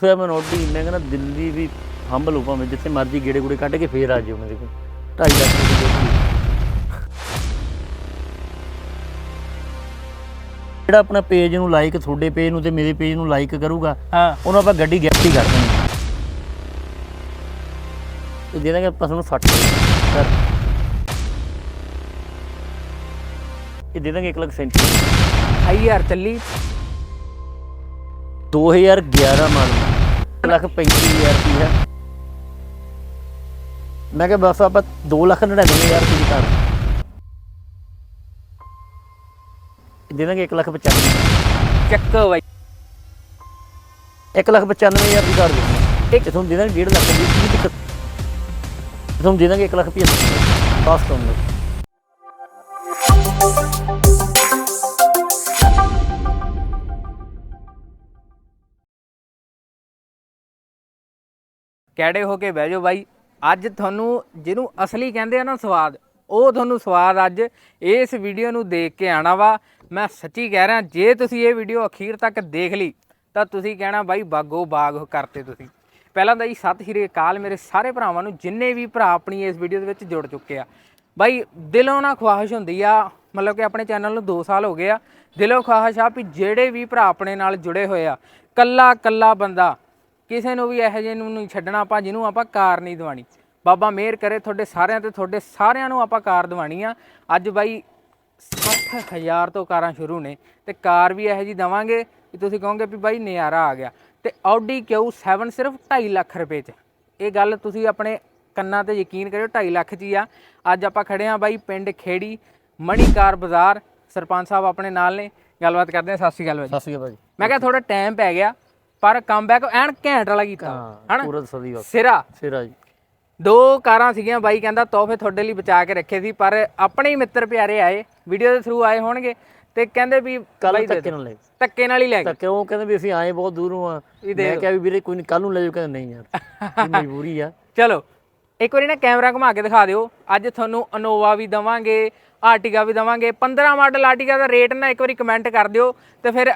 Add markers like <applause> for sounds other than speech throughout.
ਫਿਰ ਮੈਂ ਨੋਟੀ ਮੈਂ ਕਹਿੰਦਾ ਦਿੱਲੀ ਵੀ ਹੰਬਲ ਹੋ ਭਾਵੇਂ ਜਿੱਥੇ ਮਰਜ਼ੀ ਗੇੜੇ ਗੂੜੇ ਕੱਢ ਕੇ ਫੇਰ ਆ ਜਿਓ ਮੇਰੇ ਕੋਲ। 2.5 ਲੱਖ ਦੀ ਗੱਡੀ ਜਿਹੜਾ ਆਪਣਾ ਪੇਜ ਨੂੰ ਲਾਈਕ ਤੁਹਾਡੇ ਪੇਜ ਨੂੰ ਤੇ ਮੇਰੇ ਪੇਜ ਨੂੰ ਲਾਈਕ ਕਰੂਗਾ ਹਾਂ। ਉਹਨੂੰ ਆਪਾਂ ਗੱਡੀ ਗਿਫਟ ਹੀ ਕਰ ਦਾਂਗੇ ਤੇ ਦੇ ਦਾਂਗੇ ਆਪਾਂ ਤੁਹਾਨੂੰ 60 ਸਰ ਇਹ ਦੇ ਦਾਂਗੇ 1 ਲੱਖ 37 ਹਾਈ ਯਾਰ ਚੱਲੀ। 2011 ਮਾਡਲ 1 ਲੱਖ 35000 ਰੁਪਇਆ ਮੈਂ ਕਿਹਾ ਬਸ ਆਪਾਂ 2 ਲੱਖ 99000 ਰੁਪਏ ਕਾਰ ਇਹ ਦੇ ਦਾਂਗੇ 1 ਲੱਖ 95 ਚੱਕ ਬਾਈ। 1 ਲੱਖ 95000 ਦੀ ਕਾਰ ਦੇ ਇੱਕ ਤੁਹਾਨੂੰ ਦੇ ਦਾਂਗੇ 1.5 ਲੱਖ ਦੀ ਤੁਹਾਨੂੰ ਦੇ ਦਾਂਗੇ 1 ਲੱਖ 75 ਫਾਸਟ ਹੋਣ ਕੈੜੇ ਹੋ ਕੇ ਬਹਿ ਜਾਓ ਬਾਈ। ਅੱਜ ਤੁਹਾਨੂੰ ਜਿਹਨੂੰ ਅਸਲੀ ਕਹਿੰਦੇ ਆ ਨਾ ਸਵਾਦ, ਉਹ ਤੁਹਾਨੂੰ ਸਵਾਦ ਅੱਜ ਇਸ ਵੀਡੀਓ ਨੂੰ ਦੇਖ ਕੇ ਆਣਾ ਵਾ। ਮੈਂ ਸੱਚੀ ਕਹਿ ਰਿਹਾ, ਜੇ ਤੁਸੀਂ ਇਹ ਵੀਡੀਓ ਅਖੀਰ ਤੱਕ ਦੇਖ ਲਈ, ਤਾਂ ਤੁਸੀਂ ਕਹਿਣਾ ਬਾਈ ਬਾਗੋ ਬਾਗ ਕਰਤੇ ਤੁਸੀਂ। ਪਹਿਲਾਂ ਤਾਂ ਜੀ ਸਤਿ ਸ਼੍ਰੀ ਅਕਾਲ, ਮੇਰੇ ਸਾਰੇ ਭਰਾਵਾਂ ਨੂੰ, ਜਿੰਨੇ ਵੀ ਭਰਾ ਆਪਣੀ ਇਸ ਵੀਡੀਓ ਦੇ ਵਿੱਚ ਜੁੜ ਚੁੱਕੇ ਆ। ਬਾਈ, ਦਿਲੋਂ ਨਾ ਖੁਆਇਸ਼ ਹੁੰਦੀ ਆ, ਮਤਲਬ ਕਿ ਆਪਣੇ ਚੈਨਲ ਨੂੰ 2 ਸਾਲ ਹੋ ਗਏ ਆ, ਦਿਲੋਂ ਖੁਆਇਸ਼ ਆ ਵੀ ਜਿਹੜੇ ਵੀ ਭਰਾ ਆਪਣੇ ਨਾਲ ਜੁੜੇ ਹੋਏ ਆ ਕੱਲਾ ਕੱਲਾ ਬੰਦਾ ਕਿਸੇ ਨੂੰ ਵੀ ਇਹੋ ਜਿਹੇ ਨੂੰ ਨਹੀਂ ਛੱਡਣਾ ਆਪਾਂ ਜਿਹਨੂੰ ਆਪਾਂ ਕਾਰ ਨਹੀਂ ਦਵਾਣੀ ਬਾਬਾ ਮਿਹਰ ਕਰੇ ਤੁਹਾਡੇ ਸਾਰਿਆਂ ਤੇ ਤੁਹਾਡੇ ਸਾਰਿਆਂ ਨੂੰ ਆਪਾਂ ਕਾਰ ਦਵਾਣੀ ਆ। ਅੱਜ ਬਾਈ 60000 ਤੋਂ ਕਾਰਾਂ ਸ਼ੁਰੂ ਨੇ ਤੇ ਕਾਰ ਵੀ ਇਹੋ ਜੀ ਦਵਾਂਗੇ ਕਿ ਤੁਸੀਂ ਕਹੋਗੇ ਵੀ ਬਾਈ ਨਜ਼ਾਰਾ ਆ ਗਿਆ। ਤੇ Audi Q7 ਸਿਰਫ 2.5 ਲੱਖ ਰੁਪਏ 'ਚ। ਇਹ ਗੱਲ ਤੁਸੀਂ ਆਪਣੇ ਕੰਨਾਂ ਤੇ ਯਕੀਨ ਕਰਿਓ 2.5 ਲੱਖ 'ਚ ਹੀ ਆ। ਅੱਜ ਆਪਾਂ ਖੜੇ ਆ ਬਾਈ ਪਿੰਡ ਖੇੜੀ ਮਣੀ ਕਾਰ ਬਾਜ਼ਾਰ। ਸਰਪੰਚ ਸਾਹਿਬ ਆਪਣੇ ਨਾਲ ਨੇ। ਗੱਲਬਾਤ ਕਰਦੇ ਆ ਸਤਿ ਸ਼੍ਰੀ ਅਕਾਲ ਬਾਈ। ਸਤਿ ਸ਼੍ਰੀ ਅਕਾਲ ਭਾਜੀ ਮੈਂ ਕਿਹਾ ਥੋੜਾ ਟਾਈਮ ਪੈ ਗਿਆ। ਪਰ ਕਮਬੈਕ ਐਨ ਘੈਂਟ ਵਾਲਾ ਕੀਤਾ। ਹਾਂ ਹਨਾ? ਪੂਰਾ ਸਦੀ ਵਕਤ ਸਿਰਾ। ਸਿਰਾ ਜੀ। ਦੋ ਕਾਰਾਂ ਸੀਗੀਆਂ ਬਾਈ ਕਹਿੰਦਾ ਤੋਹਫੇ ਤੁਹਾਡੇ ਲਈ ਬਚਾ ਕੇ ਰੱਖੇ ਸੀ ਪਰ ਆਪਣੇ ਹੀ ਮਿੱਤਰ ਪਿਆਰੇ ਆਏ ਵੀਡੀਓ ਦੇ ਥਰੂ ਆਏ ਹੋਣਗੇ ਤੇ ਕਹਿੰਦੇ ਵੀ ਕੱਲ ਬਾਈ ਦੇ ਦਿਓ। ਨਾਲ ਲੈ ਧੱਕੇ ਨਾਲ ਹੀ ਲੈ ਗਏ। ਤਾਂ ਕਿਉਂ ਕਹਿੰਦੇ ਵੀ ਅਸੀਂ ਆਏ ਬਹੁਤ ਦੂਰੋਂ ਆ। ਮੈਂ ਕਿਹਾ ਵੀ ਵੀਰੇ ਕੋਈ ਨਹੀਂ ਕੱਲ ਨੂੰ ਲੈ ਜਾਓ ਕਹਿੰਦੇ ਨਹੀਂ ਯਾਰ <laughs> ਇਹ ਮਜਬੂਰੀ ਆ। ਚਲੋ ਇੱਕ ਵਾਰੀ ਨਾ ਕੈਮਰਾ ਘੁਮਾ ਕੇ ਦਿਖਾ ਦਿਓ। ਅੱਜ ਤੁਹਾਨੂੰ ਅਨੋਵਾ ਵੀ ਦਵਾਂਗੇ ਆਰਟਿਗਾ ਵੀ ਦਵਾਂਗੇ। 15 ਮਾਡਲ ਆਰਟਿਗਾ ਦਾ ਰੇਟ ਨਾ ਇੱਕ ਵਾਰੀ ਕਮੈਂਟ ਕਰ ਦਿਓ ਤੇ ਫਿਰ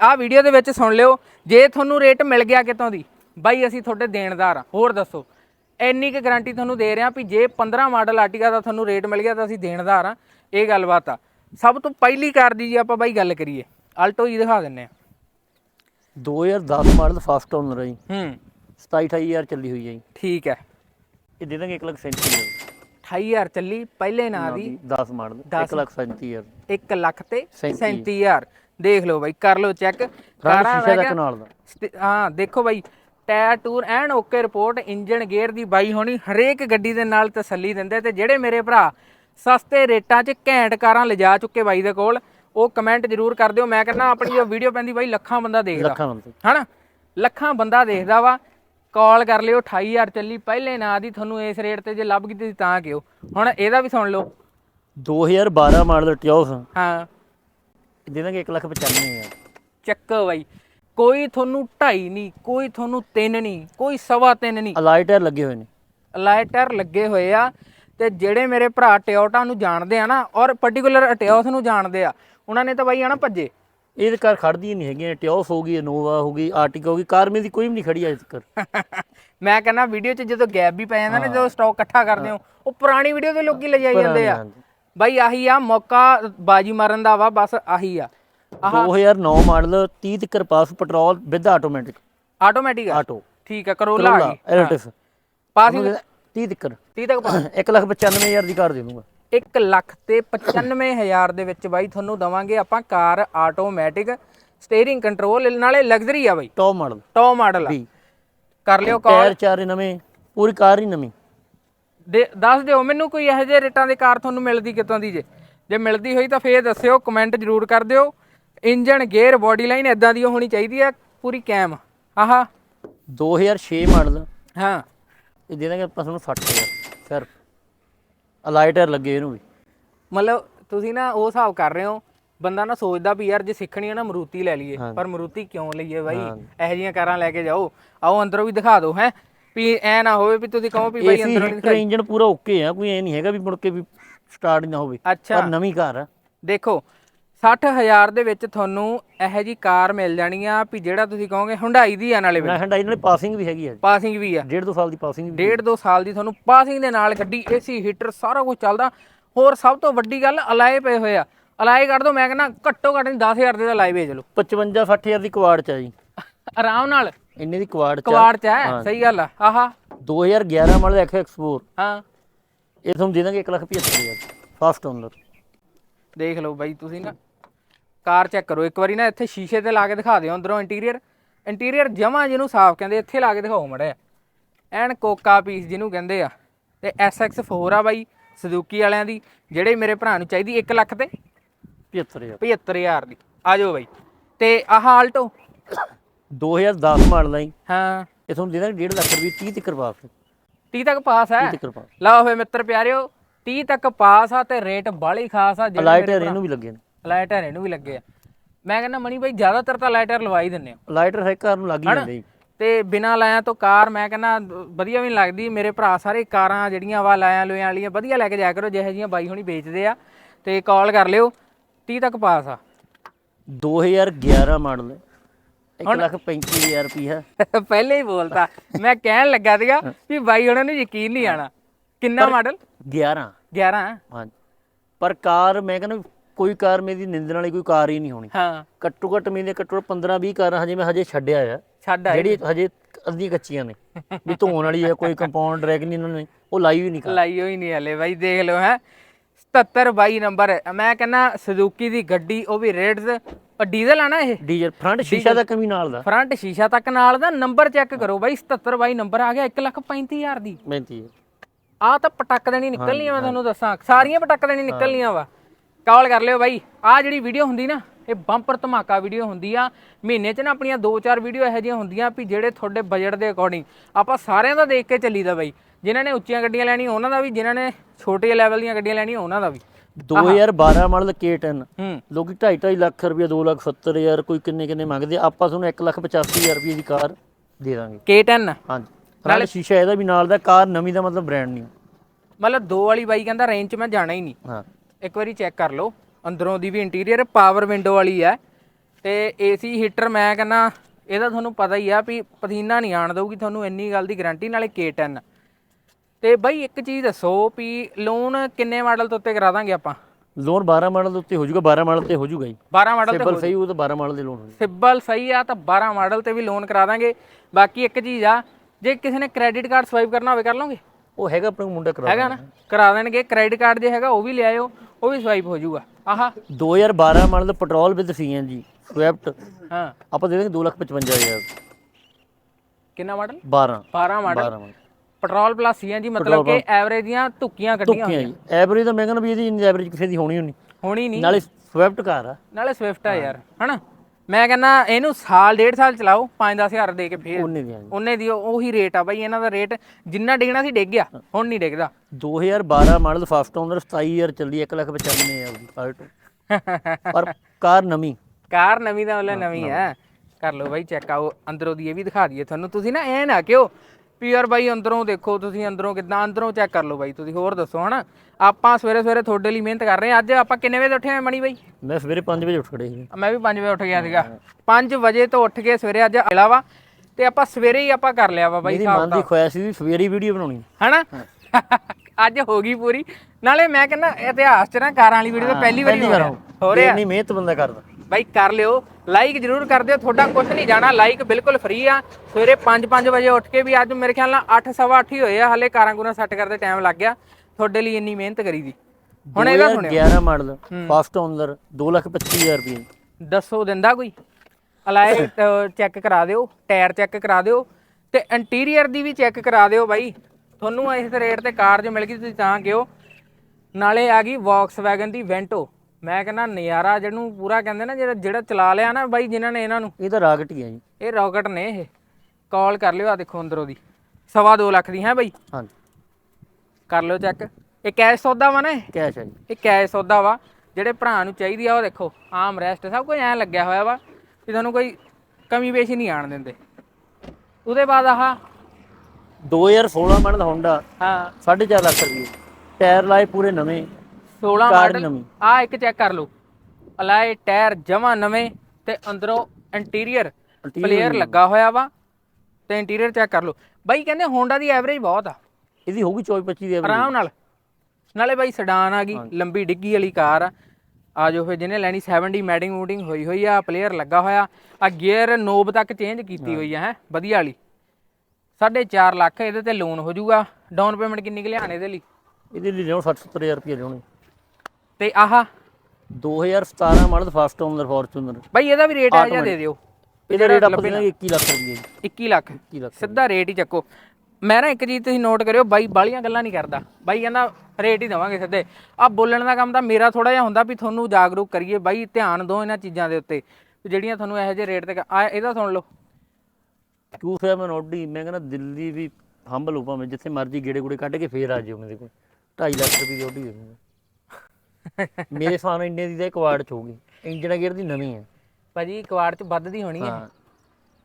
ਆਹ ਵੀਡੀਓ ਦੇ ਵਿੱਚ ਸੁਣ ਲਿਓ। ਜੇ ਤੁਹਾਨੂੰ ਰੇਟ ਮਿਲ ਗਿਆ ਕਿਤੋਂ ਦੀ? ਬਾਈ ਅਸੀਂ ਤੁਹਾਡੇ ਦੇਣਦਾਰ ਆ ਹੋਰ ਦੱਸੋ ਇੰਨੀ ਕੁ ਗਾਰੰਟੀ ਤੁਹਾਨੂੰ ਦੇ ਰਹੇ ਵੀ ਜੇ 15 ਮਾਡਲ ਆਰਟਿਗਾ ਦਾ ਤੁਹਾਨੂੰ ਰੇਟ ਮਿਲ ਗਿਆ ਤਾਂ ਅਸੀਂ ਦੇਣਦਾਰ ਆ ਇਹ ਗੱਲਬਾਤ ਆ। ਸਭ ਤੋਂ ਪਹਿਲੀ ਕਾਰ ਦੀ ਜੇ ਆਪਾਂ ਬਾਈ ਗੱਲ ਕਰੀਏ ਆਲਟੋ ਹੀ ਦਿਖਾ ਦਿੰਨੇ ਆ। 2010 ਮਾਡਲ ਫਸਟ ਓਨਰ ਹੈ ਜੀ। ਹੂੰ। 27 28000 ਚੱਲੀ ਹੋਈ ਹੈ ਜੀ। ਠੀਕ ਹੈ। ਇਹ ਦੇ ਦਾਂਗੇ 1 ਲੱਖ 37000 28000 ਚੱਲੀ ਪਹਿਲੇ ਨਾਂ ਦੀ। 10 ਮਾਡਲ 1 ਲੱਖ 37000 1 ਲੱਖ ਤੇ ਸੈਂਤੀ। 37000 ਦੇਖ ਲਓ ਬਾਈ ਕਰ ਲਓ ਚੈੱਕ। ਫਰੰਟ ਸ਼ੀਸ਼ੇ ਦਾ ਕਨਾਲ ਦਾ। ਹਾਂ ਦੇਖੋ ਬਾਈ tyre tour N okay report engine gear ਦੀ ਬਾਈ ਹੋਣੀ ਹਰੇਕ ਗੱਡੀ ਦੇ ਨਾਲ ਤਸੱਲੀ ਦਿੰਦੇ ਤੇ ਜਿਹੜੇ ਮੇਰੇ ਭਰਾ ਸਸਤੇ ਰੇਟਾਂ 'ਚ ਘੈਂਟ ਕਾਰਾਂ ਲਿਜਾ ਚੁੱਕੇ ਬਾਈ ਦੇ ਕੋਲ ਉਹ ਕਮੈਂਟ ਜ਼ਰੂਰ ਕਰ ਦਿਓ। ਮੈਂ ਕਹਿੰਦਾ ਆਪਣੀ ਜੋ ਵੀਡੀਓ ਪੈਂਦੀ ਬਾਈ ਲੱਖਾਂ ਬੰਦਾ ਦੇਖਦਾ। ਹਨਾ? ਲੱਖਾਂ ਬੰਦਾ ਦੇਖਦਾ ਵਾ। ਕਾਲ ਕਰ ਲਿਓ 28000 ਚੱਲੀ ਪਹਿਲੇ ਨਾਂ ਦੀ ਤੁਹਾਨੂੰ ਇਸ ਰੇਟ ਤੇ ਜੇ ਲੱਭ ਗਈ ਤੁਸੀਂ ਤਾਂ ਕਿਓ ਹੁਣ ਇਹਦਾ ਵੀ ਸੁਣ ਲਓ। 2012 ਮਾਡਲ ਟਿਓਸ ਹਾਂ। ਦੇ ਦਾਂਗੇ 1 ਲੱਖ 95000 ਚੱਕ ਬਾਈ। ਕੋਈ ਤੁਹਾਨੂੰ ਢਾਈ ਨਹੀਂ ਕੋਈ ਤੁਹਾਨੂੰ ਤਿੰਨ ਨਹੀਂ ਕੋਈ ਸਵਾ ਤਿੰਨ ਨਹੀਂ। ਅਲਾਈ ਟਾਇਰ ਲੱਗੇ ਹੋਏ ਨੇ। ਲਾਈਟਰ ਲੱਗੇ ਹੋਏ ਆ ਤੇ ਜਿਹੜੇ ਮੇਰੇ ਭਰਾ ਟਿਓਟਾ ਨੂੰ ਜਾਣਦੇ ਆ ਨਾ ਔਰ ਪਾਰਟਿਕੂਲਰ ਟਿਓਸ ਨੂੰ ਜਾਣਦੇ ਆ ਉਹਨਾਂ ਨੇ ਤਾਂ ਬਾਈ ਆਣਾ ਭੱਜੇ। ਇਹ ਕਾਰ ਖੜਦੀ ਨਹੀਂ ਹੈਗੀਆਂ ਟਿਓਸ ਹੋਊਗੀ ਇਨੋਵਾ ਹੋਊਗੀ ਆਰਟਿਕਾ ਹੋਊਗੀ ਕਾਰ ਮੇਰੀ ਕੋਈ ਵੀ ਨਹੀਂ ਖੜੀ ਅਜੇ ਤੱਕ। <laughs> ਮੈਂ ਕਹਿੰਦਾ ਵੀਡੀਓ 'ਚ ਜਦੋਂ ਗੈਪ ਵੀ ਪੈ ਜਾਂਦਾ ਨਾ ਜਦੋਂ ਸਟਾਕ ਇਕੱਠਾ ਕਰਦੇ ਹੋ ਉਹ ਪੁਰਾਣੀ ਵੀਡੀਓ ਦੇ ਲੋਕੀ ਲਿਜਾਈ ਜਾਂਦੇ ਆ। ਬਾਈ ਆਹੀ ਆ ਮੌਕਾ ਬਾਜੀ ਮਾਰਨ ਦਾ ਵਾ ਬਸ ਆਹੀ ਆ। 2009 ਮਾਡਲ 30 ਤੱਕ pass petrol with automatic. Automatic ਆ? ਆਟੋ। ਠੀਕ ਆ ਕਰੋਲਾ ਆ ਗਈ। ਐਲਟਿਸ ਪਾਸਿੰਗ 30 ਤੱਕ 30 ਤੱਕ ਪਾ 1 ਲੱਖ 95000 ਦੀ ਕਾਰ ਦੇ ਦੂੰਗਾ। 1 ਲੱਖ ਤੇ 95000 ਦੇ ਵਿੱਚ ਬਾਈ ਤੁਹਾਨੂੰ ਦਵਾਂਗੇ ਆਪਾਂ ਕਾਰ ਆਟੋਮੈਟਿਕ ਸਟੀਅਰਿੰਗ ਕੰਟਰੋਲ ਨਾਲੇ ਲਗਜ਼ਰੀ ਆ ਬਾਈ। ਟੌਪ ਮਾਡਲ ਟੌਪ ਮਾਡਲ ਆ। ਕਰ ਲਿਓ ਕਾਲ ਟਾਇਰ ਚਾਰੇ ਨਵੇਂ ਪੂਰੀ ਕਾਰ ਹੀ ਨਵੀਂ। ਦੇ ਦੱਸ ਦਿਓ ਮੈਨੂੰ ਕੋਈ ਇਹੋ ਜਿਹੇ ਰੇਟਾਂ ਦੀ ਕਾਰ ਤੁਹਾਨੂੰ ਮਿਲਦੀ ਕਿਤੋਂ ਦੀ ਜੇ? ਜੇ ਮਿਲਦੀ ਹੋਈ ਤਾਂ ਫੇਰ ਦੱਸਿਓ ਕਮੈਂਟ ਜ਼ਰੂਰ ਕਰ ਦਿਓ। ਇੰਜਨ ਗੇਅਰ ਬਾਡੀ ਲਾਈਨ ਇਦਾਂ ਦੀ ਹੋਣੀ ਚਾਹੀਦੀ ਆ ਪੂਰੀ ਕੈਮ ਆਹਾ। 2006 ਮਾਡਲ। ਹਾਂ। ਇਹ ਦੇ ਦਾਂਗੇ ਆਪਾਂ ਤੁਹਾਨੂੰ 60000 ਸਿਰਫ। ਅਲਾਈ ਟਾਇਰ ਲੱਗੇ ਇਹਨੂੰ ਵੀ। ਮਤਲਬ ਤੁਸੀਂ ਨਾ ਉਹ ਹਿਸਾਬ ਕਰ ਰਹੇ ਹੋ ਬੰਦਾ ਨਾ ਸੋਚਦਾ ਵੀ ਯਾਰ ਜੇ ਸਿੱਖਣੀ ਹੈ ਨਾ ਮਰੂਤੀ ਲੈ ਲਈਏ ਪਰ ਮਰੂਤੀ ਕਿਉਂ ਲਈਏ ਬਾਈ? ਇਹੋ ਜਿਹੀਆਂ ਕਾਰਾਂ ਲੈ ਕੇ ਜਾਓ। ਆਓ ਅੰਦਰੋਂ ਵੀ ਦਿਖਾ ਦਿਓ ਹੈ। ਵੀ ਐ ਨਾ ਹੋਵੇ ਵੀ ਤੁਸੀਂ ਕਹੋ ਵੀ ਬਾਈ ਅੰਦਰੋਂ ਨਹੀਂ ਇੰਜਨ ਪੂਰਾ ਓਕੇ ਆ ਕੋਈ ਇਹ ਨਹੀਂ ਹੈਗਾ ਵੀ ਮੁੜ ਕੇ ਵੀ ਸਟਾਰਟ ਨਾ ਹੋਵੇ। ਪਰ ਨਵੀਂ ਕਾਰ ਆ। ਦੇਖੋ 60000 ਦੇ ਵਿੱਚ ਤੁਹਾਨੂੰ ਇਹੋ ਜੀ ਕਾਰ ਮਿਲ ਜਾਣੀ ਆ ਵੀ ਜਿਹੜਾ ਤੁਸੀਂ ਕਹੋਗੇ ਹੁੰਡਾਈ ਦੀ ਆ ਨਾਲੇ ਨਾ ਹੰਡਾਈ ਨਾਲ ਪਾਸਿੰਗ ਵੀ ਹੈਗੀ ਹੈ ਪਾਸਿੰਗ ਵੀ ਆ। ਡੇਢ ਦੋ ਸਾਲ ਦੀ ਪਾਸਿੰਗ ਵੀ ਡੇਢ ਦੋ ਸਾਲ ਦੀ ਤੁਹਾਨੂੰ ਪਾਸਿੰਗ ਦੇ ਨਾਲ ਗੱਡੀ ਏਸੀ ਹੀਟਰ ਸਾਰਾ ਕੁਝ ਚੱਲਦਾ। ਹੋਰ ਸਭ ਤੋਂ ਵੱਡੀ ਗੱਲ ਅਲਾਏ ਪਏ ਹੋਏ ਆ। ਅਲਾਏ ਕੱਢ ਦੋ ਮੈਂ ਕਹਿੰਦਾ ਘੱਟੋ ਘੱਟ ਨਹੀਂ 10000 ਦੇ ਤਾਂ ਅਲਾਏ ਵੇਚ ਲਓ। 55 60000 ਦੀ ਕੁਆੜ ਚ ਆ ਜੀ। ਆਰਾਮ ਨਾਲ। ਇੰਨੇ ਦੀ ਕੁਆੜ ਚ ਆ। ਕਵਾੜ ਚ ਹੈ ਸਹੀ ਗੱਲ ਆ। ਆਹਾ। 2011 ਮਾਡਲ ਐਕਸ ਐਕਸਪੋਰ ਹਾਂ। ਇਹ ਤੁਹਾਨੂੰ ਦੇ ਦਾਂਗੇ 175000 ਫਸਟ ਓਨਰ ਦੇਖ ਲਓ ਬਾਈ ਤੁਸੀਂ ਨਾ ਕਾਰ ਚੈੱਕ ਕਰੋ। ਇੱਕ ਵਾਰੀ ਨਾ ਇੱਥੇ ਸ਼ੀਸ਼ੇ ਤੇ ਲਾ ਕੇ ਦਿਖਾ ਦਿਓ ਅੰਦਰੋਂ ਇੰਟੀਰੀਅਰ ਇੰਟੀਰੀਅਰ ਜਮਾ ਜਿਹਨੂੰ ਸਾਫ਼ ਕਹਿੰਦੇ ਇੱਥੇ ਲਾ ਕੇ ਦਿਖਾਓ ਮੜਿਆ ਐਨ ਕੋਕਾ ਪੀਸ ਜਿਹਨੂੰ ਕਹਿੰਦੇ ਆ। ਤੇ SX4 ਆ ਬਾਈ ਸਜ਼ੂਕੀ ਵਾਲਿਆਂ ਦੀ ਜਿਹੜੇ ਮੇਰੇ ਭਰਾ ਨੂੰ ਚਾਹੀਦੀ 1 ਲੱਖ ਤੇ 75000 75000 ਦੀ। ਆ ਜਾਓ ਬਾਈ। ਤੇ ਆਹ ਆਲਟੋ 2010 ਮਾਡਲ ਜੀ। ਹਾਂ। ਇਹ ਤੁਹਾਨੂੰ ਦੇ ਦਾਂਗੇ 1.5 ਲੱਖ ਰੁਪਏ 30 ਤੱਕ ਪਾਸ। 30 ਤੱਕ ਪਾਸ ਹੈ? 30 ਤੱਕ ਪਾਸ। ਲਓ ਫੇ ਮਿੱਤਰ ਪਿਆਰਿਓ 30 ਤੱਕ ਪਾਸ ਆ ਤੇ ਰੇਟ ਬਾਲੀ ਖਾਸ ਆ ਜਿਹੜੇ ਲਾਈਟਰ ਇਹਨੂੰ ਵੀ ਲੱਗੇ ਨੇ। ਲਾਈਟਰ ਇਹਨੂੰ ਵੀ ਲੱਗੇ ਆ। ਮੈਂ ਕਹਿੰਦਾ ਮਣੀ ਬਾਈ ਜ਼ਿਆਦਾਤਰ ਤਾਂ ਲਾਈਟਰ ਲਵਾਈ ਦਿੰਨੇ ਆ। ਲਾਈਟਰ ਹੈ ਕਾਰ ਨੂੰ ਲੱਗ ਹੀ ਜਾਂਦੇ ਜੀ। ਤੇ ਬਿਨਾ ਲਾਇਆ ਤੋਂ ਕਾਰ ਮੈਂ ਕਹਿੰਦਾ ਵਧੀਆ ਵੀ ਨਹੀਂ ਲੱਗਦੀ। ਮੇਰੇ ਭਰਾ ਸਾਰੇ ਕਾਰਾਂ ਜਿਹੜੀਆਂ ਵਾ ਲਾਇਆ ਲੋਇਆਂ ਵਾਲੀਆਂ ਵਧੀਆ ਲੈ ਕੇ ਜਾਇਆ ਕਰੋ ਜਿਹੋ ਜਿਹੀਆਂ ਬਾਈ ਹੁਣੀ ਵੇਚਦੇ ਆ। ਤੇ ਕਾਲ ਕਰ ਲਿਓ 30 ਤੱਕ ਪਾਸ ਆ। 2011 ਮਾਡਲ ਹੈ। 1 ਲੱਖ 35000 ਰੁਪਏ ਪਹਿਲੇ ਹੀ ਬੋਲਤਾ। ਮੈਂ ਕਹਿਣ ਲੱਗਾ ਸੀਗਾ ਵੀ ਬਾਈ ਉਹਨਾਂ ਨੂੰ ਯਕੀਨ ਨਹੀਂ ਆਣਾ। ਕਿੰਨਾ ਮਾਡਲ 11 11 ਹਾਂਜੀ। ਪਰ ਕਾਰ ਮੈਂ ਕਹਿੰਦਾ ਕੋਈ ਕਾਰ ਮੇਰੀ ਨਿੰਦਣ ਵਾਲੀ ਕੋਈ ਕਾਰ ਹੀ ਨਹੀਂ ਹੋਣੀ। ਹਾਂ। ਘੱਟੋ ਘੱਟ ਮੇਰੇ ਘੱਟੋ ਘੱਟ 15 20 ਕਾਰਾਂ ਹਜੇ ਮੈਂ ਹਜੇ ਛੱਡਿਆ ਆ। ਛੱਡ ਜਿਹੜੀ ਹਜੇ ਅੱਧੀਆਂ ਕੱਚੀਆਂ ਨੇ। ਵੀ ਧੋਣ ਵਾਲੀ ਹੈ ਕੋਈ ਕੰਪਾਊਂਡ ਡਰੈਗ ਨਹੀਂ ਇਹਨਾਂ ਨੇ ਉਹ ਲਾਈ ਵੀ ਨਹੀਂ ਕਾਰ। ਲਾਈ ਹੋਈ ਨਹੀਂ ਹਲੇ ਬਾਈ ਦੇਖ ਲਓ ਹੈ। 77 22 ਨੰਬਰ। ਮੈਂ ਕਹਿੰਦਾ ਸੁਜ਼ੂਕੀ ਦੀ ਗੱਡੀ ਉਹ ਵੀ ਰੇਡਸ ਡੀਜ਼ਲ ਆ ਨਾ ਇਹ? ਡੀਜ਼ਲ ਫਰੰਟ ਸ਼ੀਸ਼ਾ ਦਾ ਕਮੀ ਨਾਲ ਦਾ। ਫਰੰਟ ਸ਼ੀਸ਼ਾ ਤੱਕ ਨਾਲ ਦਾ ਨੰਬਰ ਚੈੱਕ ਕਰੋ ਬਾਈ 77 22 ਨੰਬਰ ਆ ਗਿਆ 135000 ਦੀ। 35 ਆ ਤਾਂ ਪਟਕ ਦੇਣੀ ਨਿਕਲਣੀਆਂ ਮੈਂ ਤੁਹਾਨੂੰ ਦੱਸਾਂ। ਸਾਰੀਆਂ ਪਟਕ ਦੇਣੀ ਨਿਕਲਣੀਆਂ ਵਾ। ਕਾਲ ਕਰ ਲਿਓ ਬਾਈ। ਆ ਜਿਹੜੀ ਵੀਡੀਓ ਹੁੰਦੀ ਨਾ ਇਹ ਬੰਪਰ ਧਮਾਕਾ ਵੀਡੀਓ ਹੁੰਦੀ ਆ। ਮਹੀਨੇ 'ਚ ਨਾ ਆਪਣੀਆਂ 2-4 ਵੀਡੀਓ ਇਹੋ ਜਿਹੀਆਂ ਹੁੰਦੀਆਂ ਵੀ ਜਿਹੜੇ ਤੁਹਾਡੇ ਬਜਟ ਦੇ ਅਕੋਰਡਿੰਗ ਆਪਾਂ ਸਾਰਿਆਂ ਦਾ ਦੇਖ ਕੇ ਚੱਲੀਦਾ ਬਾਈ। ਜਿਨ੍ਹਾਂ ਨੇ ਉੱਚੀਆਂ ਗੱਡੀਆਂ ਲੈਣੀਆਂ ਉਹਨਾਂ ਦਾ ਵੀ ਜਿਨ੍ਹਾਂ ਨੇ ਛੋਟੇ ਲੈਵਲ ਦੀਆਂ ਗੱਡੀਆਂ ਲੈਣੀਆਂ ਉਹਨਾਂ ਦਾ ਵੀ। 2012 ਮਾਡਲ K10 ਹੂੰ। ਲੋਕੀ 2.5 2.5 ਲੱਖ ਰੁਪਏ 2 ਲੱਖ 70 ਹਜ਼ਾਰ ਕੋਈ ਕਿੰਨੇ ਕਿੰਨੇ ਮੰਗਦੇ। ਆਪਾਂ ਤੁਹਾਨੂੰ 1 ਲੱਖ 85 ਹਜ਼ਾਰ ਰੁਪਏ ਦੀ ਕਾਰ ਦੇ ਦਾਂਗੇ। K10 ਹਾਂਜੀ। ਫਰੰਟ ਸ਼ੀਸ਼ਾ ਇਹਦਾ ਵੀ ਨਾਲ ਦਾ ਕਾਰ ਨਵੀਂ ਦਾ ਮਤਲਬ ਬ੍ਰਾਂਡ ਨਹੀਂ ਮਤਲਬ ਦੋ ਵਾਲੀ ਬਾਈ ਕਹਿੰਦਾ ਰੇਂਜ 'ਚ ਮੈਂ ਜਾਣਾ ਹੀ ਨਹੀਂ। ਹਾਂ। ਇੱਕ ਵਾਰੀ ਚੈੱਕ ਕਰ ਲਓ। ਅੰਦਰੋਂ ਦੀ ਵੀ ਇੰਟੀਰੀਅਰ ਪਾਵਰ ਵਿੰਡੋ ਵਾਲੀ ਹੈ ਤੇ ਏਸੀ ਹੀਟਰ ਮੈਂ ਕਹਿੰਦਾ ਇਹਦਾ ਤੁਹਾਨੂੰ ਪਤਾ ਹੀ ਆ ਵੀ ਪਸੀਨਾ ਨਹੀਂ ਆਣ ਦਊਗੀ ਤੁਹਾਨੂੰ ਇੰਨੀ ਗੱਲ ਦੀ ਗਾਰੰਟੀ ਨਾਲੇ K10 ਤੇ ਬਾਈ ਇੱਕ ਚੀਜ਼ ਦੱਸੋ ਵੀ ਲੋਨ ਕਿੰਨੇ ਮਾਡਲ ਤੋਂ ਉੱਤੇ ਕਰਾ ਦਾਂਗੇ ਆਪਾਂ? ਲੋਨ 12 ਮਾਡਲ ਦੇ ਉੱਤੇ ਹੋ ਜਾਊਗਾ 12 ਮਾਡਲ ਤੇ ਹੋ ਜਾਊਗਾ ਜੀ। 12 ਮਾਡਲ ਤੇ ਸਿੰਪਲ ਸਹੀ ਉਹ ਤਾਂ 12 ਮਾਡਲ ਦੇ ਲੋਨ ਹੋ ਸਿਬਲ ਸਹੀ ਆ ਤਾਂ 12 ਮਾਡਲ ਤੇ ਵੀ ਲੋਨ ਕਰਾ ਦਾਂਗੇ। ਬਾਕੀ ਇੱਕ ਚੀਜ਼ ਆ ਜੇ ਕਿਸੇ ਨੇ ਕ੍ਰੈਡਿਟ ਕਾਰਡ ਸਵਾਈਪ ਕਰਨਾ ਹੋਵੇ ਕਰ ਲਓਗੇ? ਉਹ ਹੈਗਾ ਆਪਣੇ ਕੋਲ ਮੁੰਡਾ ਕਰਾ ਹੈਗਾ ਨਾ? ਕਰਾ ਦੇਣਗੇ ਕ੍ਰੈਡਿਟ ਕਾਰਡ ਜੇ ਹੈਗਾ ਉਹ ਵੀ ਲਿਆਇਓ ਉਹ ਵੀ ਸਵਾਈਪ ਹੋ ਜਾਊਗਾ। ਆਹਾ। 2012 ਮਾਡਲ ਦਾ ਪੈਟਰੋਲ ਵਿਦ ਸੀਐਨਜੀ ਸਵਿਫਟ ਹਾਂ। ਆਪਾਂ ਦੇ ਦਾਂਗੇ 255000 ਕਿੰਨਾ model 12 12 model 12 model petrol plus CNG ਮਤਲਬ ਕਿ ਐਵਰੇਜ ਦੀਆਂ ਧੁੱਕੀਆਂ ਕੱਢੀਆਂ ਜੀ। ਐਵਰੇਜ ਤਾਂ ਮੈਂ ਕਹਿੰਦਾ ਵੀ ਇਹਦੀ ਐਵਰੇਜ ਕਿਸੇ ਦੀ ਹੋਣੀ ਹੋਣੀ। ਹੋਣੀ ਨਹੀਂ। ਨਾਲੇ ਸਵਿਫਟ ਕਾਰ ਆ। ਨਾਲੇ ਸਵਿਫਟ ਆ ਯਾਰ ਹਨਾ? ਮੈਂ ਕਹਿੰਦਾ ਇਹਨੂੰ ਸਾਲ ਡੇਢ ਸਾਲ ਚਲਾਓ 5-10000 ਦੇ ਕੇ ਫੇਰ। ਉਹਨੇ ਦੀ ਆ ਜੀ। ਉਹਨੇ ਦੀ ਉਹ- ਉਹੀ ਰੇਟ ਆ ਬਾਈ ਇਹਨਾਂ ਦਾ ਰੇਟ ਜਿੰਨਾ ਡਿੱਗਣਾ ਸੀ ਡਿੱਗ ਗਿਆ ਹੁਣ ਨਹੀਂ ਡਿੱਗਦਾ। 2012 ਮਾਡਲ ਫਸਟ ਓਨਰ 27000 ਚੱਲੀ 195000 ਦੀ ਆਲਟੋ ਪਰ ਕਾਰ ਨਵੀਂ। ਕਾਰ ਨਵੀਂ ਦਾ ਮਤਲਬ ਨਵੀਂ ਹੈ। ਕਰ ਲਓ ਬਾਈ ਚੈੱਕ ਆਓ ਅੰਦਰੋਂ ਦੀ ਇਹ ਵੀ ਦਿਖਾ ਦਈਏ ਤੁਹਾਨੂੰ। ਤੁਸੀਂ ਨਾ ਐ ਨਾ ਕਿਉ ਪੀਆਰ ਬਾਈ ਅੰਦਰੋਂ ਦੇਖੋ ਤੁਸੀਂ ਅੰਦਰੋਂ ਕਿਦਾਂ ਅੰਦਰੋਂ ਚੈੱਕ ਕਰ ਲਓ ਬਾਈ ਤੁਸੀਂ ਹੋਰ ਦੱਸੋ ਹਨਾ? ਆਪਾਂ ਸਵੇਰੇ ਸਵੇਰੇ ਤੁਹਾਡੇ ਲਈ ਮਿਹਨਤ ਕਰ ਰਹੇ ਹਾਂ। ਅੱਜ ਆਪਾਂ ਕਿੰਨੇ ਵਜੇ ਉੱਠੇ ਆ ਮਣੀ ਬਾਈ? ਮੈਂ ਸਵੇਰੇ 5 ਵਜੇ ਉੱਠ ਖੜੇ ਸੀ ਮੈਂ ਵੀ 5 ਵਜੇ ਉੱਠ ਗਿਆ ਸੀਗਾ। 5 ਵਜੇ ਤੋਂ ਉੱਠ ਕੇ ਸਵੇਰੇ ਅੱਜ ਆਲਾ ਵਾ ਤੇ ਆਪਾਂ ਸਵੇਰੇ ਹੀ ਆਪਾਂ ਕਰ ਲਿਆ ਵਾ ਬਾਈ ਮੇਰੀ ਮਨ ਦੀ ਖੁਆਇਸ਼ ਸੀ ਸਵੇਰੇ ਵੀਡੀਓ ਬਣਾਉਣੀ ਹਨਾ? ਅੱਜ ਹੋ ਗਈ ਪੂਰੀ। ਨਾਲੇ ਮੈਂ ਕਹਿੰਦਾ ਇਤਿਹਾਸ ਚ ਨਾ ਕਾਰਾਂ ਵਾਲੀ ਵੀਡੀਓ ਤਾਂ ਪਹਿਲੀ ਵਾਰੀ ਹੋ ਰਿਹਾ। ਹੋ। ਰਿਹਾ? ਨਹੀਂ ਮਿਹਨਤ ਬੰਦਾ ਕਰਦਾ। ਬਾਈ ਕਰ ਲਿਓ। ਲਾਈਕ ਜਰੂਰ ਕਰ ਦਿਓ। ਤੁਹਾਡਾ ਕੁਝ ਨਹੀਂ ਜਾਣਾ। ਲਾਈਕ ਬਿਲਕੁਲ ਫ੍ਰੀ ਆ। ਸਵੇਰੇ 5-5 ਵਜੇ ਉੱਠ ਕੇ ਵੀ ਅੱਜ ਮੇਰੇ ਖਿਆਲ ਨਾਲ 8:30 ਹੀ ਹੋਏ ਆ। ਹਲੇ ਕਾਰਾਂ ਗੁਰਾਂ ਸੈੱਟ ਕਰਦੇ ਟਾਈਮ ਲੱਗ ਗਿਆ। ਤੁਹਾਡੇ ਲਈ ਇੰਨੀ ਮਿਹਨਤ ਕਰੀ ਦੀ। ਹੁਣ ਇਹਦਾ ਸੁਣਿਓ। 11 ਮਾਡਲ ਫਸਟ ਓਨਰ 225000 ਰੁਪਏ। ਦੱਸੋ ਦਿੰਦਾ ਕੋਈ? ਅਲਾਏ ਚੈੱਕ ਕਰਾ ਦਿਓ। ਟਾਇਰ ਚੈੱਕ ਕਰਾ ਦਿਓ। ਤੇ ਇੰਟੀਰੀਅਰ ਦੀ ਵੀ ਚੈੱਕ ਕਰਾ ਦਿਓ ਬਾਈ। ਤੁਹਾਨੂੰ ਇਸ ਰੇਟ ਤੇ ਕਾਰ ਜੋ ਮਿਲ ਗਈ ਤੁਸੀਂ ਤਾਂ ਕਿਉ ਨਾਲੇ ਆ ਗਈ ਵੌਕਸਵੈਗਨ ਦੀ ਵੈਂਟੋ ਮੈਂ ਕਹਿੰਦਾ ਨਜ਼ਾਰਾ ਜਿਹਨੂੰ ਪੂਰਾ ਕਹਿੰਦੇ ਨਾ ਜਿਹੜਾ ਜਿਹੜਾ ਚਲਾ ਲਿਆ ਨਾ ਬਾਈ ਜਿਨ੍ਹਾਂ ਨੇ ਇਹਨਾਂ ਨੂੰ। ਇਹ ਤਾਂ ਰਾਗਟ ਹੀ ਆ ਜੀ। ਇਹ ਰੌਕਟ ਨੇ ਇਹ। ਕਾਲ ਕਰ ਲਿਓ ਆ ਦੇਖੋ ਅੰਦਰੋਂ ਦੀ। ਸਵਾ ਲੱਖ ਦੀ ਹੈ ਬਾਈ। ਹਾਂਜੀ। ਕਰ ਲਿਓ ਚੈੱਕ। ਇਹ ਕੈਸ਼ ਸੌਦਾ ਵਾ ਨਾ ਇਹ? ਕੈਸ਼ ਆ ਜੀ। ਇਹ ਕੈਸ਼ ਸੌਦਾ ਵਾ। ਜਿਹੜੇ ਭਰਾ ਨੂੰ ਚਾਹੀਦੀ ਆ ਉਹ ਦੇਖੋ ਆਮ ਰੈਸਟ ਸਭ ਕੁਝ ਐਂ ਲੱਗਿਆ ਹੋਇਆ ਵਾ ਕਿ ਤੁਹਾਨੂੰ ਕੋਈ ਕਮੀ ਪੇਸ਼ੀ ਨਹੀਂ ਆਣ ਦਿੰਦੇ। ਉਹਦੇ ਬਾਅਦ ਆਹ 2016 ਮਾਡਲ ਹੋਂਡਾ ਹਾਂ। 4.5 ਲੱਖ ਰੁਪਏ ਟਾਇਰ ਲਾਏ ਪੂਰੇ ਨਵੇਂ। 16 ਕਾਰ ਮਾਡਲ ਨਵੀਂ। ਆ ਇੱਕ ਚੈੱਕ ਕਰ ਲਓ। ਅਲਾਈ ਟਾਇਰ ਜਮਾ ਨਵੇਂ ਤੇ ਅੰਦਰੋਂ ਇੰਟੀਰੀਅਰ Interior ਪਲੇਅਰ ਲੱਗਾ ਹੋਇਆ ਵਾ ਤੇ ਇੰਟੀਰੀਅਰ ਚੈੱਕ ਕਰ ਲਓ। ਬਾਈ ਕਹਿੰਦੇ ਹੋਂਡਾ ਦੀ ਐਵਰੇਜ ਬਹੁਤ ਆ। ਇਹਦੀ ਹੋਊਗੀ 24 25 ਦੀ average। ਆਰਾਮ ਨਾਲ। ਨਾਲੇ ਬਾਈ ਸਡਾਨ ਆ ਗਈ ਲੰਬੀ ਡਿੱਗੀ ਵਾਲੀ ਕਾਰ ਆ। ਆ ਜੋ ਫਿਰ ਜਿਹਨੇ ਲੈਣੀ 70 ਮੈਡਿੰਗ ਮੂਡਿੰਗ ਹੋਈ ਹੋਈ ਆ ਪਲੇਅਰ ਲੱਗਾ ਹੋਇਆ। ਆ ਗੇਅਰ ਨੋਬ ਤੱਕ ਚੇਂਜ ਕੀਤੀ ਹੋਈ ਆ ਹੈ ਵਧੀਆ ਵਾਲੀ। 4.5 ਲੱਖ ਇਹਦੇ ਤੇ ਲੋਨ ਹੋ ਜਾਊਗਾ। ਡਾਊਨ ਪੇਮੈਂਟ ਕਿੰਨੀ ਕੁ ਲਿਆਣੇ ਇਹਦੇ ਲਈ? ਇਹਦੇ ਲਈ ਲਿਆਉਣ 60 70000 ਰੁਪਏ ਲਿਆਉਣੇ। ਤੇ ਆਹ। 2017 ਮਾਡਲ ਫਸਟ ਓਨਰ ਫੋਰਚੂਨਰ ਬਾਈ ਇਹਦਾ ਵੀ ਰੇਟ ਆ ਜਾ ਦੇ ਦਿਓ। ਇਹਦਾ ਰੇਟ ਆਪਾਂ ਦੇਣਾ 21 ਲੱਖ ਰੁਪਏ 21 ਲੱਖ। 21 ਲੱਖ। ਸਿੱਧਾ ਰੇਟ ਹੀ ਚੱਕੋ। ਮੈਂ ਨਾ ਇੱਕ ਚੀਜ਼ ਤੁਸੀਂ ਨੋਟ ਕਰਿਓ ਬਾਈ ਬਾਲੀਆਂ ਗੱਲਾਂ ਨਹੀਂ ਕਰਦਾ। ਬਾਈ ਕਹਿੰਦਾ ਰੇਟ ਹੀ ਦਵਾਂਗੇ ਸਿੱਧੇ। ਆ ਬੋਲਣ ਦਾ ਕੰਮ ਤਾਂ ਮੇਰਾ ਥੋੜਾ ਜਿਹਾ ਹੁੰਦਾ ਵੀ ਤੁਹਾਨੂੰ ਜਾਗਰੂਕ ਕਰੀਏ। ਬਾਈ ਧਿਆਨ ਦਿਓ ਇਹਨਾਂ ਚੀਜ਼ਾਂ ਦੇ ਉੱਤੇ। ਜਿਹੜੀਆਂ ਤੁਹਾਨੂੰ ਇਹੋ ਜਿਹੇ ਰੇਟ ਤੇ ਆ ਇਹਦਾ ਸੁਣ ਲਓ। ਕਿਉਂ ਫਿਰ ਮੈਂ ਨੋਡੀ ਮੈਂ ਕਹਿੰਦਾ ਦਿੱਲੀ ਵੀ ਹੰਬਲ ਹੋ ਭਾਵੇਂ ਜਿੱਥੇ ਮਰਜ਼ੀ ਗੇੜੇ ਗੂੜੇ ਕੱਢ ਕੇ ਫੇਰ ਆ ਜਿਓ ਮੇਰੇ ਕੋਲ। 2.5 ਲੱਖ ਰੁਪਏ ਦੀ ਓਡੀ ਦੇ ਦੂੰਗਾ ਮੇਰੇ ਫਾਨ ਇੰਨੇ ਦੀ ਤਾਂ ਕੁਆੜ ਚ ਹੋਊਗੀ। ਇੰਜਨ ਗੇਅਰ ਦੀ ਨਵੀਂ ਹੈ। ਭਾਜੀ ਕਵਾੜ ਚ ਵੱਧਦੀ ਹੋਣੀ ਹੈ। ਹਾਂ।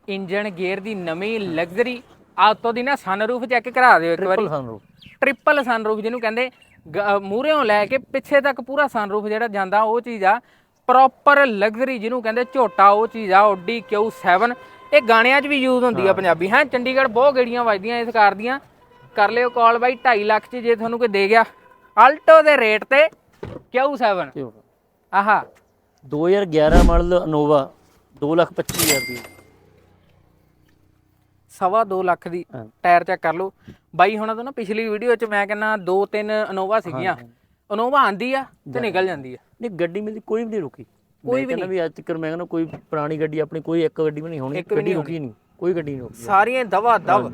ਇੰਜਨ ਗੇਅਰ ਦੀ ਨਵੀਂ ਲਗਜ਼ਰੀ ਆਤੋ ਦੀ ਨਾ ਸਨਰੂਫ ਚੈੱਕ ਕਰਾ ਦਿਓ ਇੱਕ ਵਾਰੀ। ਟ੍ਰਿਪਲ ਸਨਰੂਫ ਟ੍ਰਿਪਲ ਸਨਰੂਫ ਜਿਹਨੂੰ ਕਹਿੰਦੇ। ਮੂਹਰੇੋਂ ਲੈ ਕੇ ਪਿੱਛੇ ਤੱਕ ਪੂਰਾ ਸਨਰੂਫ ਜਿਹੜਾ ਜਾਂਦਾ ਉਹ ਚੀਜ਼ ਆ। ਪ੍ਰੋਪਰ ਲਗਜ਼ਰੀ ਜਿਹਨੂੰ ਕਹਿੰਦੇ ਝੋਟਾ ਉਹ ਚੀਜ਼ ਆ Audi Q7 ਇਹ ਗਾਣਿਆਂ 'ਚ ਵੀ ਯੂਜ਼ ਹੁੰਦੀ ਆ ਪੰਜਾਬੀ ਹੈ? ਚੰਡੀਗੜ੍ਹ ਬਹੁਤ ਗੇੜੀਆਂ ਵੱਜਦੀਆਂ ਇਸ ਕਾਰ ਦੀਆਂ। ਕਰ ਲਿਓ ਕਾਲ ਬਾਈ 2.5 ਲੱਖ 'ਚ ਜੇ ਤੁਹਾਨੂੰ ਕੋਈ ਦੇ ਗਿਆ। ਆਲਟੋ ਦੇ ਰੇਟ ਤੇ Q7 ਕਿਉਂ? ਆਹਾ। 2011 ਮਾਡਲ ਇਨੋਵਾ 225000 ਰੁਪਏ ਸਵਾ 2 ਲੱਖ ਦੀ ਹਾਂ। ਟਾਇਰ ਚੈੱਕ ਕਰ ਲਓ। ਬਾਈ ਹੁਣਾਂ ਤੋਂ ਨਾ ਪਿਛਲੀ ਵੀਡੀਓ 'ਚ ਮੈਂ ਕਹਿੰਦਾ ਦੋ ਤਿੰਨ ਇਨੋਵਾ ਸੀਗੀਆਂ। ਇਨੋਵਾ ਆਂਦੀ ਆ ਤੇ ਨਿਕਲ ਜਾਂਦੀ ਆ। ਨਹੀਂ ਗੱਡੀ ਮੇਰੀ ਕੋਈ ਵੀ ਨਹੀਂ ਰੁਕੀ। ਕੋਈ ਵੀ ਨਹੀਂ। ਵੀ ਅੱਜ ਤੱਕ ਮੈਂ ਕਹਿੰਦਾ ਕੋਈ ਪੁਰਾਣੀ ਗੱਡੀ ਆਪਣੀ ਕੋਈ ਇੱਕ ਗੱਡੀ ਵੀ ਨਹੀਂ ਹੋਣੀ ਗੱਡੀ ਰੁਕੀ ਨਹੀਂ ਕੋਈ ਗੱਡੀ ਨਹੀਂ ਰੁਕੀ। ਸਾਰੀਆਂ ਦਵਾ ਦਵ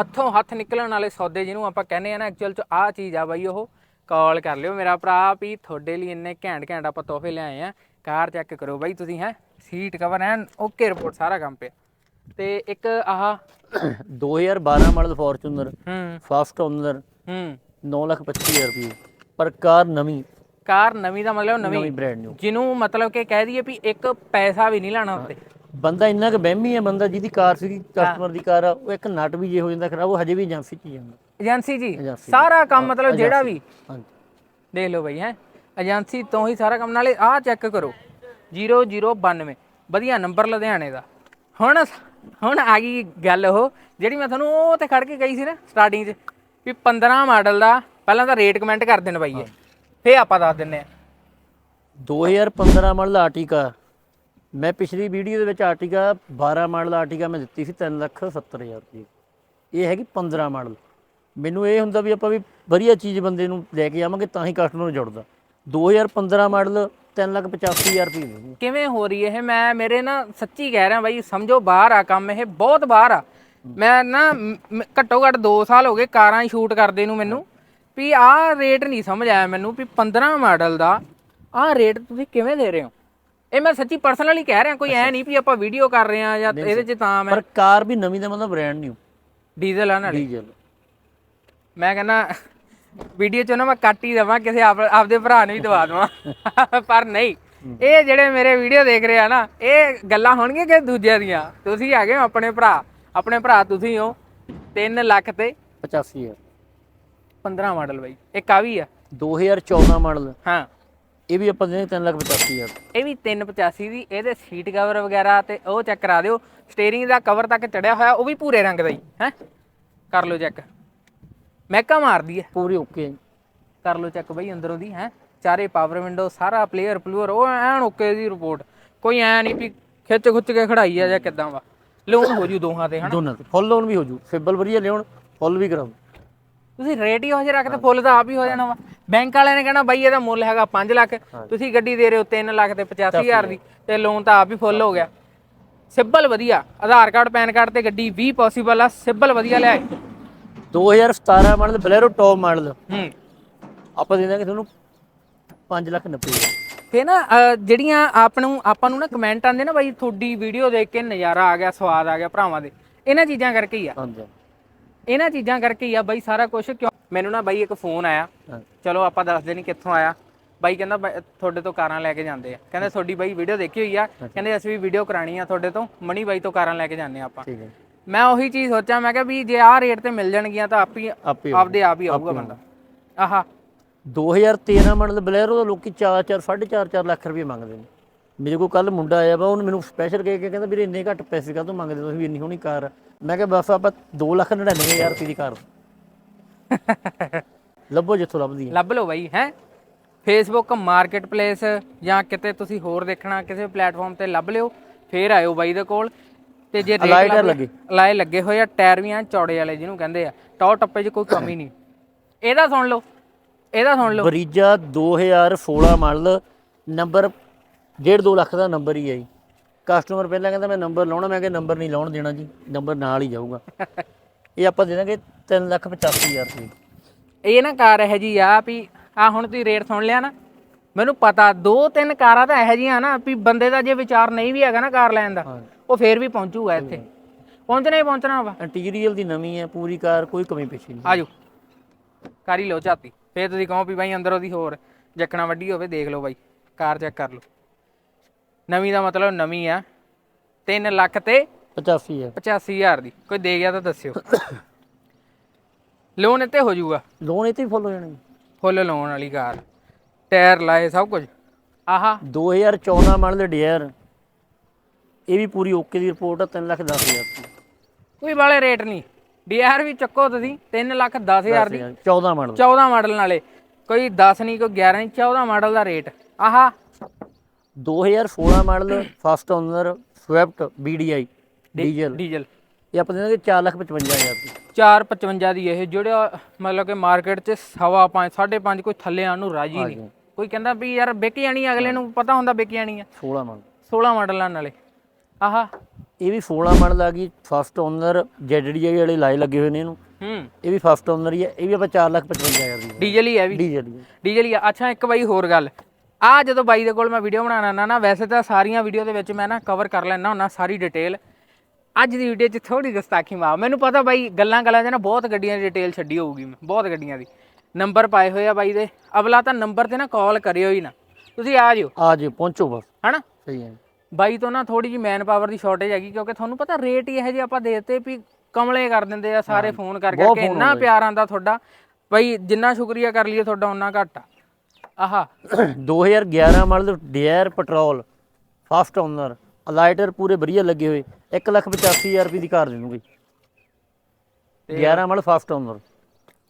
ਹੱਥੋਂ ਹੱਥ ਨਿਕਲਣ ਵਾਲੇ ਸੌਦੇ ਜਿਹਨੂੰ ਆਪਾਂ ਕਹਿੰਦੇ ਆ ਨਾ ਐਕਚੁਅਲ ਚ ਆਹ ਚੀਜ਼ ਆ ਬਾਈ ਉਹ। ਕਾਲ ਕਰ ਲਿਓ। ਮੇਰਾ ਭਰਾ ਵੀ ਤੁਹਾਡੇ ਲਈ ਇੰਨੇ ਘੈਂਟ ਘੈਂਟ ਆਪਾਂ ਤੋਹਫੇ ਲਿਆਏ ਆ। ਕਾਰ ਚੈੱਕ ਕਰੋ ਬਾਈ ਤੁਸੀਂ ਹੈ? Seat cover N okay report ਸਾਰਾ ਕੰਮ ਪਿਆ। ਤੇ ਇੱਕ ਆਹ <coughs> 2012 ਮਾਡਲ ਫੋਰਚੂਨਰ ਹੂੰ। ਫਸਟ ਓਨਰ ਹੂੰ। 925000 ਰੁਪਏ। ਪਰ ਕਾਰ ਨਵੀਂ। ਕਾਰ ਨਵੀਂ ਦਾ ਮਤਲਬ ਨਵੀਂ। ਨਵੀਂ ਬ੍ਰਾਂਡ ਨਿਊ ਜਿਹਨੂੰ ਮਤਲਬ ਕਿ ਕਹਿ ਦਈਏ ਵੀ ਇੱਕ ਪੈਸਾ ਵੀ ਨਹੀਂ ਲਾਣਾ ਉੱਤੇ। ਬੰਦਾ ਇੰਨਾ ਕੁ ਵਹਿਮੀ ਹੈ ਬੰਦਾ ਜਿਹਦੀ ਕਾਰ ਸੀਗੀ ਕਸਟਮਰ ਦੀ ਕਾਰ ਆ ਉਹ ਇੱਕ ਨਟ ਵੀ ਜੇ ਹੋ ਜਾਂਦਾ ਖਰਾਬ ਉਹ ਹਜੇ ਵੀ ਏਜੰਸੀ ਚ ਜਾਂਦਾ। ਏਜੰਸੀ ਜੀ ਏਜੰਸੀ। ਸਾਰਾ ਕੰਮ ਮਤਲਬ ਜਿਹੜਾ ਵੀ। ਹਾਂਜੀ। ਦੇਖ ਲਓ ਬਈ ਹੈ। ਏਜੰਸੀ ਤੋਂ ਹੀ ਸਾਰਾ ਕੰਮ। ਨਾਲੇ ਆਹ ਚੈੱਕ ਕਰੋ। 0092 ਵਧੀਆ ਨੰਬਰ ਲੁਧਿਆਣੇ ਦਾ। ਹੁਣ ਹੁਣ ਆ ਗਈ ਗੱਲ ਉਹ ਜਿਹੜੀ ਮੈਂ ਤੁਹਾਨੂੰ ਉਹ ਤੇ ਖੜ ਕੇ ਗਈ ਸੀ ਨਾ ਸਟਾਰਟਿੰਗ 'ਚ ਵੀ 15 ਮਾਡਲ ਦਾ ਪਹਿਲਾਂ ਤਾਂ ਰੇਟ ਕਮੈਂਟ ਕਰ ਦੇਣ ਬਾਈ ਇਹ। ਫੇਰ ਆਪਾਂ ਦੱਸ ਦਿੰਨੇ ਆ 2015 ਮਾਡਲ ਆਰਟਿਕਾ। ਮੈਂ ਪਿਛਲੀ ਵੀਡੀਓ ਦੇ ਵਿੱਚ ਆਰਟਿਕਾ 12 ਮਾਡਲ ਆਰਟਿਕਾ ਮੈਂ ਦਿੱਤੀ ਸੀ 3 ਲੱਖ 70 ਹਜ਼ਾਰ ਰੁਪਏ ਇਹ ਹੈਗੀ 15 ਮਾਡਲ। ਮੈਨੂੰ ਇਹ ਹੁੰਦਾ ਵੀ ਆਪਾਂ ਵੀ ਵਧੀਆ ਚੀਜ਼ ਬੰਦੇ ਨੂੰ ਲੈ ਕੇ ਆਵਾਂਗੇ ਤਾਂ ਹੀ ਕਸਟਮਰ ਨੂੰ ਜੁੜਦਾ 2015 ਮਾਡਲ 3 ਲੱਖ 85 ਹਜ਼ਾਰ ਰੁਪਏ ਦੇ। ਕਿਵੇਂ ਹੋ ਰਹੀ ਇਹ? ਮੈਂ ਮੇਰੇ ਨਾ ਸੱਚੀ ਕਹਿ ਰਿਹਾ ਬਾਈ ਸਮਝੋ ਬਾਹਰ ਆ ਕੰਮ ਇਹ ਬਹੁਤ ਬਾਹਰ ਆ। ਮੈਂ ਨਾ ਘੱਟੋ ਘੱਟ 2 ਸਾਲ ਹੋ ਗਏ ਕਾਰਾਂ ਹੀ ਸ਼ੂਟ ਕਰਦੇ ਨੂੰ ਮੈਨੂੰ। ਵੀ ਆਹ ਰੇਟ ਨਹੀਂ ਸਮਝ ਆਇਆ ਮੈਨੂੰ ਵੀ 15 ਮਾਡਲ ਦਾ ਆਹ ਰੇਟ ਤੁਸੀਂ ਕਿਵੇਂ ਦੇ ਰਹੇ ਹੋ? ਇਹ ਮੈਂ ਸੱਚੀ ਪਰਸਨਲੀ ਕਹਿ ਰਿਹਾ ਕੋਈ ਐ ਨਹੀਂ ਵੀ ਆਪਾਂ ਵੀਡੀਓ ਕਰ ਰਹੇ ਆ ਜਾਂ ਇਹਦੇ 'ਚ ਤਾਂ ਮੈਂ ਪਰ ਕਾਰ ਵੀ ਨਵੀਂ ਦਾ ਮਤਲਬ ਬ੍ਰਾਂਡ ਨਿਊ ਡੀਜ਼ਲ ਆ ਨਾਲੇ। ਡੀਜ਼ਲ ਮੈਂ ਕਹਿੰਦਾ ਵੀਡੀਓ ਚ ਨਾ ਮੈਂ ਕੱਟ ਹੀ ਦੇਵਾਂ ਕਿਸੇ ਆਪ ਆਪਦੇ ਭਰਾ ਨੂੰ ਵੀ ਦਵਾ ਦੇਵਾਂ। ਪਰ ਨਹੀਂ ਇਹ ਜਿਹੜੇ ਮੇਰੇ ਵੀਡੀਓ ਦੇਖ ਰਹੇ ਆ ਨਾ ਇਹ ਗੱਲਾਂ ਹੋਣਗੀਆਂ ਕਿ ਦੂਜਿਆਂ ਦੀਆਂ? ਤੁਸੀਂ ਹੈਗੇ ਹੋ ਆਪਣੇ ਭਰਾ? ਆਪਣੇ ਭਰਾ ਤੁਸੀਂ ਹੋ 3 ਲੱਖ ਤੇ 85 ਹਜ਼ਾਰ। 15 ਮਾਡਲ ਬਾਈ। ਇੱਕ ਆ ਵੀ ਆ। 2014 ਮਾਡਲ ਹਾਂ। ਇਹ ਵੀ ਆਪਾਂ ਦੇਣੇ 3 ਲੱਖ 85 ਹਜ਼ਾਰ। ਇਹ ਵੀ 385 ਦੀ ਇਹਦੇ ਸੀਟ ਕਵਰ ਵਗੈਰਾ ਤੇ ਉਹ ਚੈੱਕ ਕਰਾ ਦਿਓ। ਸਟੀਅਰਿੰਗ ਦਾ ਕਵਰ ਤੱਕ ਚੜਿਆ ਹੋਇਆ ਉਹ ਵੀ ਭੂਰੇ ਰੰਗ ਦਾ ਹੀ ਹੈ? ਕਰ ਲਓ ਚੈੱਕ ਮਹਿਕਾ ਮਾਰਦੀ ਹੈ। ਪੂਰੀ ਓਕੇ ਕਰ ਲਓ ਚੈੱਕ ਬਈ ਅੰਦਰੋਂ ਦੀ ਹੈ। ਚਾਰੇ ਪਾਵਰ ਵਿੰਡੋ ਸਾਰਾ ਪਲੇਅਰ ਪਲੂਅਰ ਉਹ ਐਨ ਓਕੇ ਦੀ ਰਿਪੋਰਟ ਕੋਈ ਐ ਨਹੀਂ ਵੀ ਖਿੱਚ ਖੁੱਚ ਕੇ ਖੜਾਈ ਆ ਜਾਂ ਕਿਦਾਂ ਵਾ। ਲੋਨ ਹੋ ਜੂ ਦੋਹਾਂ ਤੇ ਹਨਾ। ਦੋਨਾਂ ਤੇ। ਫੁੱਲ ਲੋਨ ਵੀ ਹੋ ਜੂ। ਸਿਬਲ ਵਧੀਆ ਲਿਆਉਣ ਫੁੱਲ ਵੀ ਕਰਾਉ ਤੁਸੀਂ ਰੇਟ ਹੀ ਹੋ ਜੇ ਰੱਖਦੇ ਫੁੱਲ ਤਾਂ ਆਪ ਹੀ ਹੋ ਜਾਣਾ ਵਾ। ਬੈਂਕ ਵਾਲਿਆਂ ਨੇ ਕਹਿਣਾ ਬਾਈ ਇਹਦਾ ਮੁੱਲ ਹੈਗਾ 5 ਲੱਖ ਤੁਸੀਂ ਗੱਡੀ ਦੇ ਰਹੇ ਹੋ 3 ਲੱਖ ਤੇ 85000 ਦੀ ਤੇ ਲੋਨ ਤਾਂ ਆਪ ਹੀ ਫੁੱਲ ਹੋ ਗਿਆ। ਸਿਬਲ ਵਧੀਆ। ਆਧਾਰ ਕਾਰਡ ਪੈਨ ਕਾਰਡ ਤੇ ਗੱਡੀ ਵੀ ਪੋਸੀਬਲ ਆ। ਸਿਬਲ ਵਧੀਆ ਲਿਆ 2017 ਮਾਡਲ ਬਲੈਰੋ ਟੌਪ ਮਾਡਲ ਹੂੰ। ਆਪਾਂ ਦੇ ਦਾਂਗੇ ਤੁਹਾਨੂੰ 5 ਲੱਖ 90 ਹਜ਼ਾਰ। ਤੇ ਨਾ ਅਹ, ਜਿਹੜੀਆਂ ਆਪ ਨੂੰ ਆਪਾਂ ਨੂੰ ਨਾ ਕਮੈਂਟ ਆਉਂਦੇ ਨਾ ਬਾਈ ਤੁਹਾਡੀ ਵੀਡੀਓ ਦੇਖ ਕੇ ਨਜ਼ਾਰਾ ਆ ਗਿਆ ਸਵਾਦ ਆ ਗਿਆ ਭਰਾਵਾਂ ਦੇ। ਇਹਨਾਂ ਚੀਜ਼ਾਂ ਕਰਕੇ ਹੀ ਆ। ਹਾਂਜੀ ਇਹਨਾਂ ਚੀਜ਼ਾਂ ਕਰਕੇ ਹੀ ਆ ਬਾਈ ਸਾਰਾ ਕੁਝ ਕਿਉਂ? ਮੈਨੂੰ ਨਾ ਬਾਈ ਇੱਕ ਫੋਨ ਆਇਆ। ਹਾਂ। ਚਲੋ ਆਪਾਂ ਦੱਸਦੇ ਨਹੀਂ ਕਿੱਥੋਂ ਆਇਆ। ਬਾਈ ਕਹਿੰਦਾ ਬਾਈ, ਤੁਹਾਡੇ ਤੋਂ ਕਾਰਾਂ ਲੈ ਕੇ ਜਾਂਦੇ ਆ। ਕਹਿੰਦੇ ਤੁਹਾਡੀ ਬਾਈ ਵੀਡੀਓ ਦੇਖੀ ਹੋਈ ਆ। ਕਹਿੰਦੇ ਅਸੀਂ ਵੀ ਵੀਡੀਓ ਕਰਾਣੀ ਆ ਤੁਹਾਡੇ ਤੋਂ। ਮਣੀ ਬਾਈ ਤੋਂ ਕਾਰਾਂ ਲੈ ਕੇ ਜਾਂਦੇ ਆ ਆਪਾਂ। ਠੀਕ ਹੈ। ਮੈਂ ਉਹੀ ਚੀਜ਼ ਸੋਚਿਆ ਮੈਂ ਕਿਹਾ ਵੀ ਜੇ ਆਹ ਰੇਟ ਤੇ ਮਿਲ ਜਾਣਗੀਆਂ ਤਾਂ ਆਪ ਹੀ ਆਪੇ ਆਪਦੇ ਆਪ ਹੀ ਆਊਗਾ ਬੰਦਾ। ਆਹਾ। 2013 ਮਾਡਲ ਬਲੈਰੋ ਦਾ ਲੋਕੀ 4-4 4.5 4 ਲੱਖ ਰੁਪਏ ਮੰਗਦੇ ਨੇ। ਮੇਰੇ ਕੋਲ ਕੱਲ ਮੁੰਡਾ ਆਇਆ ਵਾ ਉਹਨੇ ਮੈਨੂੰ ਸਪੈਸ਼ਲ ਕਹਿ ਕੇ ਕਹਿੰਦਾ ਵੀਰੇ ਇੰਨੇ ਘੱਟ ਪੈਸੇ ਕਾਹਤੋਂ ਮੰਗਦੇ ਤੁਸੀਂ ਵੀ ਇੰਨੀ ਹੋਣੀ ਕਾਰ ਆ? ਮੈਂ ਕਿਹਾ ਬਸ ਆਪਾਂ 2 ਲੱਖ 99000 ਰੁਪਏ ਦੀ ਕਾਰ <laughs> ਲੱਭੋ ਜਿੱਥੋਂ ਲੱਭਦੀ ਹੈ ਲੱਭ ਲਓ ਬਾਈ ਹੈ? ਫੇਸਬੁੱਕ ਮਾਰਕੀਟ ਪਲੇਸ ਜਾਂ ਕਿਤੇ ਤੁਸੀਂ ਹੋਰ ਦੇਖਣਾ ਕਿਸੇ ਪਲੇਟਫਾਰਮ ਤੇ ਲੱਭ ਲਿਓ ਫੇਰ ਆਇਓ ਬਾਈ ਦੇ ਕੋਲ। ਤੇ ਜੇ ਰੇਟ Allied ਲੱਭ- ਲੱਗੇ। ਅਲਾਈ ਲੱਗੇ ਹੋਏ ਆ ਟਾਇਰ ਵੀ ਆ ਚੌੜੇ ਵਾਲੇ ਜਿਹਨੂੰ ਕਹਿੰਦੇ ਆ। ਟੌਰ ਟੱਪੇ 'ਚ ਕੋਈ ਕਮੀ ਨਹੀਂ। ਇਹਦਾ ਸੁਣ ਲਓ ਇਹਦਾ ਸੁਣ ਲਓ। ਬਰੀਜਾ 2016 ਮਾਡਲ ਨੰਬਰ 1.5 ਲੱਖ ਦਾ ਨੰਬਰ ਹੀ ਹੈ ਜੀ। ਕਸਟਮਰ ਪਹਿਲਾਂ ਕਹਿੰਦਾ ਮੈਂ ਨੰਬਰ ਲਾਉਣਾ। ਮੈਂ ਕਿਹਾ ਨੰਬਰ ਨਹੀਂ ਲਾਉਣ ਦੇਣਾ ਜੀ ਨੰਬਰ ਨਾਲ ਹੀ ਜਾਊਗਾ। <laughs> ਇਹ ਆਪਾਂ ਦੇ ਦਾਂਗੇ 3 ਲੱਖ 85000 ਰੁਪਏ। ਇਹ ਨਾ ਕਾਰ ਇਹੋ ਜੀ ਆ ਵੀ ਆ ਹੁਣ ਤੁਸੀਂ ਰੇਟ ਸੁਣ ਲਿਆ ਨਾ ਮੈਨੂੰ ਪਤਾ ਦੋ ਤਿੰਨ ਕਾਰਾਂ ਤਾਂ ਇਹੋ ਜੀਆਂ ਨਾ ਵੀ ਬੰਦੇ ਦਾ ਜੇ ਵਿਚਾਰ ਨਹੀਂ ਵੀ ਹੈਗਾ ਨਾ ਕਾਰ ਲੈਣ ਦਾ। ਉਹ ਫੇਰ ਵੀ ਪਹੁੰਚੂਗਾ ਇੱਥੇ। ਪਹੁੰਚਣਾ ਹੀ ਪਹੁੰਚਣਾ ਵਾ। ਇੰਟੀਰੀਅਰ ਦੀ ਨਵੀਂ ਹੈ ਪੂਰੀ ਕਾਰ ਕੋਈ ਕਮੀ ਪੇਸ਼ੀ ਨਹੀਂ। ਆਜੋ। ਕਰ ਹੀ ਲਓ ਝਾਤੀ। ਫੇਰ ਤੁਸੀਂ ਕਹੋ ਵੀ ਬਾਈ ਅੰਦਰ ਉਹਦੀ ਹੋਰ ਜੱਕਣਾ ਵੱਡੀ ਹੋਵੇ ਦੇਖ ਲਓ ਬਾਈ। ਕਾਰ ਚੈੱਕ ਕਰ ਲਓ। ਨਵੀਂ ਦਾ ਮਤਲਬ ਨਵੀਂ ਆ। 3 ਲੱਖ ਤੇ 85000 85000 ਦੀ। ਕੋਈ ਦੇ ਗਿਆ ਤਾਂ ਦੱਸਿਓ। ਲੋਨ ਇੱਥੇ ਹੋ ਜਾਊਗਾ? ਲੋਨ ਇਹ ਤੇ ਫੁੱਲ ਹੋ ਜਾਣਾ ਫੁੱਲ ਲੋਨ ਵਾਲੀ ਕਾਰ। ਟਾਇਰ ਲਾਏ ਸਭ ਕੁਝ। ਆਹਾ। 2014 ਮਾਡਲ ਡਿਜ਼ਾਇਰ ਇਹ ਵੀ ਪੂਰੀ ਓਕੇ ਦੀ ਰਿਪੋਰਟ ਆ 3 ਲੱਖ 10000 ਰੁਪਏ ਕੋਈ ਵਾਲੇ ਰੇਟ ਨਹੀਂ। ਡੀਆਰ ਵੀ ਚੱਕੋ ਤੁਸੀਂ 3 ਲੱਖ 10000 ਦੀ। 14 ਮਾਡਲ। 14 ਮਾਡਲ ਨਾਲੇ। ਕੋਈ 10 ਨਹੀਂ ਕੋਈ 11 ਨਹੀਂ 14 ਮਾਡਲ ਦਾ ਰੇਟ। ਆਹਾ। 2016 model first owner Swift BDI diesel. Diesel. ਇਹ ਆਪਾਂ ਦੇਣਗੇ 455000 ਰੁਪਏ 455 ਦੀ। ਇਹ ਜਿਹੜਾ ਮਤਲਬ ਕਿ ਮਾਰਕੀਟ 'ਚ ਸਵਾ ਪੰਜ ਸਾਢੇ ਪੰਜ ਕੋਈ ਥੱਲੇ ਆਉਣ ਨੂੰ ਰਾਜੀ ਨਹੀਂ। ਕੋਈ ਕਹਿੰਦਾ ਵੀ ਯਾਰ ਵਿਕ ਜਾਣੀ ਅਗਲੇ ਨੂੰ ਪਤਾ ਹੁੰਦਾ ਵਿਕ ਜਾਣੀ ਆ। 16 ਮਾਡਲ। 16 ਮਾਡਲਾਂ ਨਾਲੇ। ਆਹਾ। ਇਹ ਵੀ 16 ਮਾਡਲ ਆ ਗਈ ਫਸਟ ਓਨਰ ZDI ਵਾਲੇ ਲਾਏ ਲੱਗੇ ਹੋਏ ਨੇ ਇਹਨੂੰ। ਹੂੰ। ਇਹ ਵੀ ਫਸਟ ਓਨਰ ਹੀ ਹੈ ਇਹ ਵੀ ਆਪਾਂ 455000 ਦੀ ਡੀਜ਼ਲ ਹੀ ਹੈ ਵੀ। ਡੀਜ਼ਲ ਹੀ ਹੈ। ਡੀਜ਼ਲ ਹੀ ਆ। ਅੱਛਾ ਇੱਕ ਬਾਈ ਹੋਰ ਗੱਲ। ਆ ਜਦੋਂ ਬਾਈ ਦੇ ਕੋਲ ਮੈਂ ਵੀਡੀਓ ਬਣਾਉਣਾ ਨਾ ਨਾ ਵੈਸੇ ਤਾਂ ਸਾਰੀਆਂ ਵੀਡੀਓ ਦੇ ਵਿੱਚ ਮੈਂ ਨਾ ਕਵਰ ਕਰ ਲੈਣਾ ਹੁੰਦਾ ਸਾਰੀ ਡਿਟੇਲ ਅੱਜ ਦੀ ਵੀਡੀਓ 'ਚ ਥੋੜੀ ਗੁਸਤਾਖੀ ਮਾਰ। ਮੈਨੂੰ ਪਤਾ ਬਾਈ ਗੱਲਾਂ ਗੱਲਾਂ 'ਚ ਨਾ ਬਹੁਤ ਗੱਡੀਆਂ ਦੀ ਡਿਟੇਲ ਛੱਡੀ ਹੋਊਗੀ ਮੈਂ ਬਹੁਤ ਗੱਡੀਆਂ ਦੀ। ਨੰਬਰ ਪਾਏ ਹੋਏ ਆ ਬਾਈ ਦੇ। ਅਗਲਾ ਤਾਂ ਨੰਬਰ ਤੇ ਨਾ ਕਾਲ ਕਰਿਓ ਹੀ ਨਾ। ਤੁਸੀਂ ਆ ਜਿਓ। ਆ ਜੀ ਪਹੁੰਚੋ ਬਸ। ਹਨਾ? ਸਹੀ ਹੈ। ਬਾਈ ਤੋਂ ਨਾ ਥੋੜੀ ਜੀ ਮੈਨ ਪਾਵਰ ਦੀ ਸ਼ਾਰਟੇਜ ਹੈਗੀ ਕਿਉਂਕਿ ਤੁਹਾਨੂੰ ਪਤਾ ਰੇਟ ਹੀ ਇਹੋ ਜਿਹੇ ਆਪਾਂ ਦੇ ਦਿੱਤੇ ਵੀ ਕਮਲੇ ਕਰ ਦਿੰਦੇ ਆ ਸਾਰੇ ਫੋਨ ਕਰ ਕਰਕੇ ਇੰਨਾ। ਪਿਆਰ ਆਂਦਾ ਤੁਹਾਡਾ ਬਾਈ ਜਿੰਨਾ ਸ਼ੁਕਰੀਆ ਕਰ ਲਈਏ ਤੁਹਾਡਾ ਉਹਨਾਂ ਘੱਟ ਆ। ਆਹਾ। 2011 model Dzire petrol first owner ਅਲਾਈਟਰ ਪੂਰੇ ਵਧੀਆ ਲੱਗੇ ਹੋਏ 185000 ਰੁਪਏ ਦੀ ਕਾਰ ਦੇ ਦੂੰਗੀ। 11 ਮਾਡਲ ਫਸਟ ਓਨਰ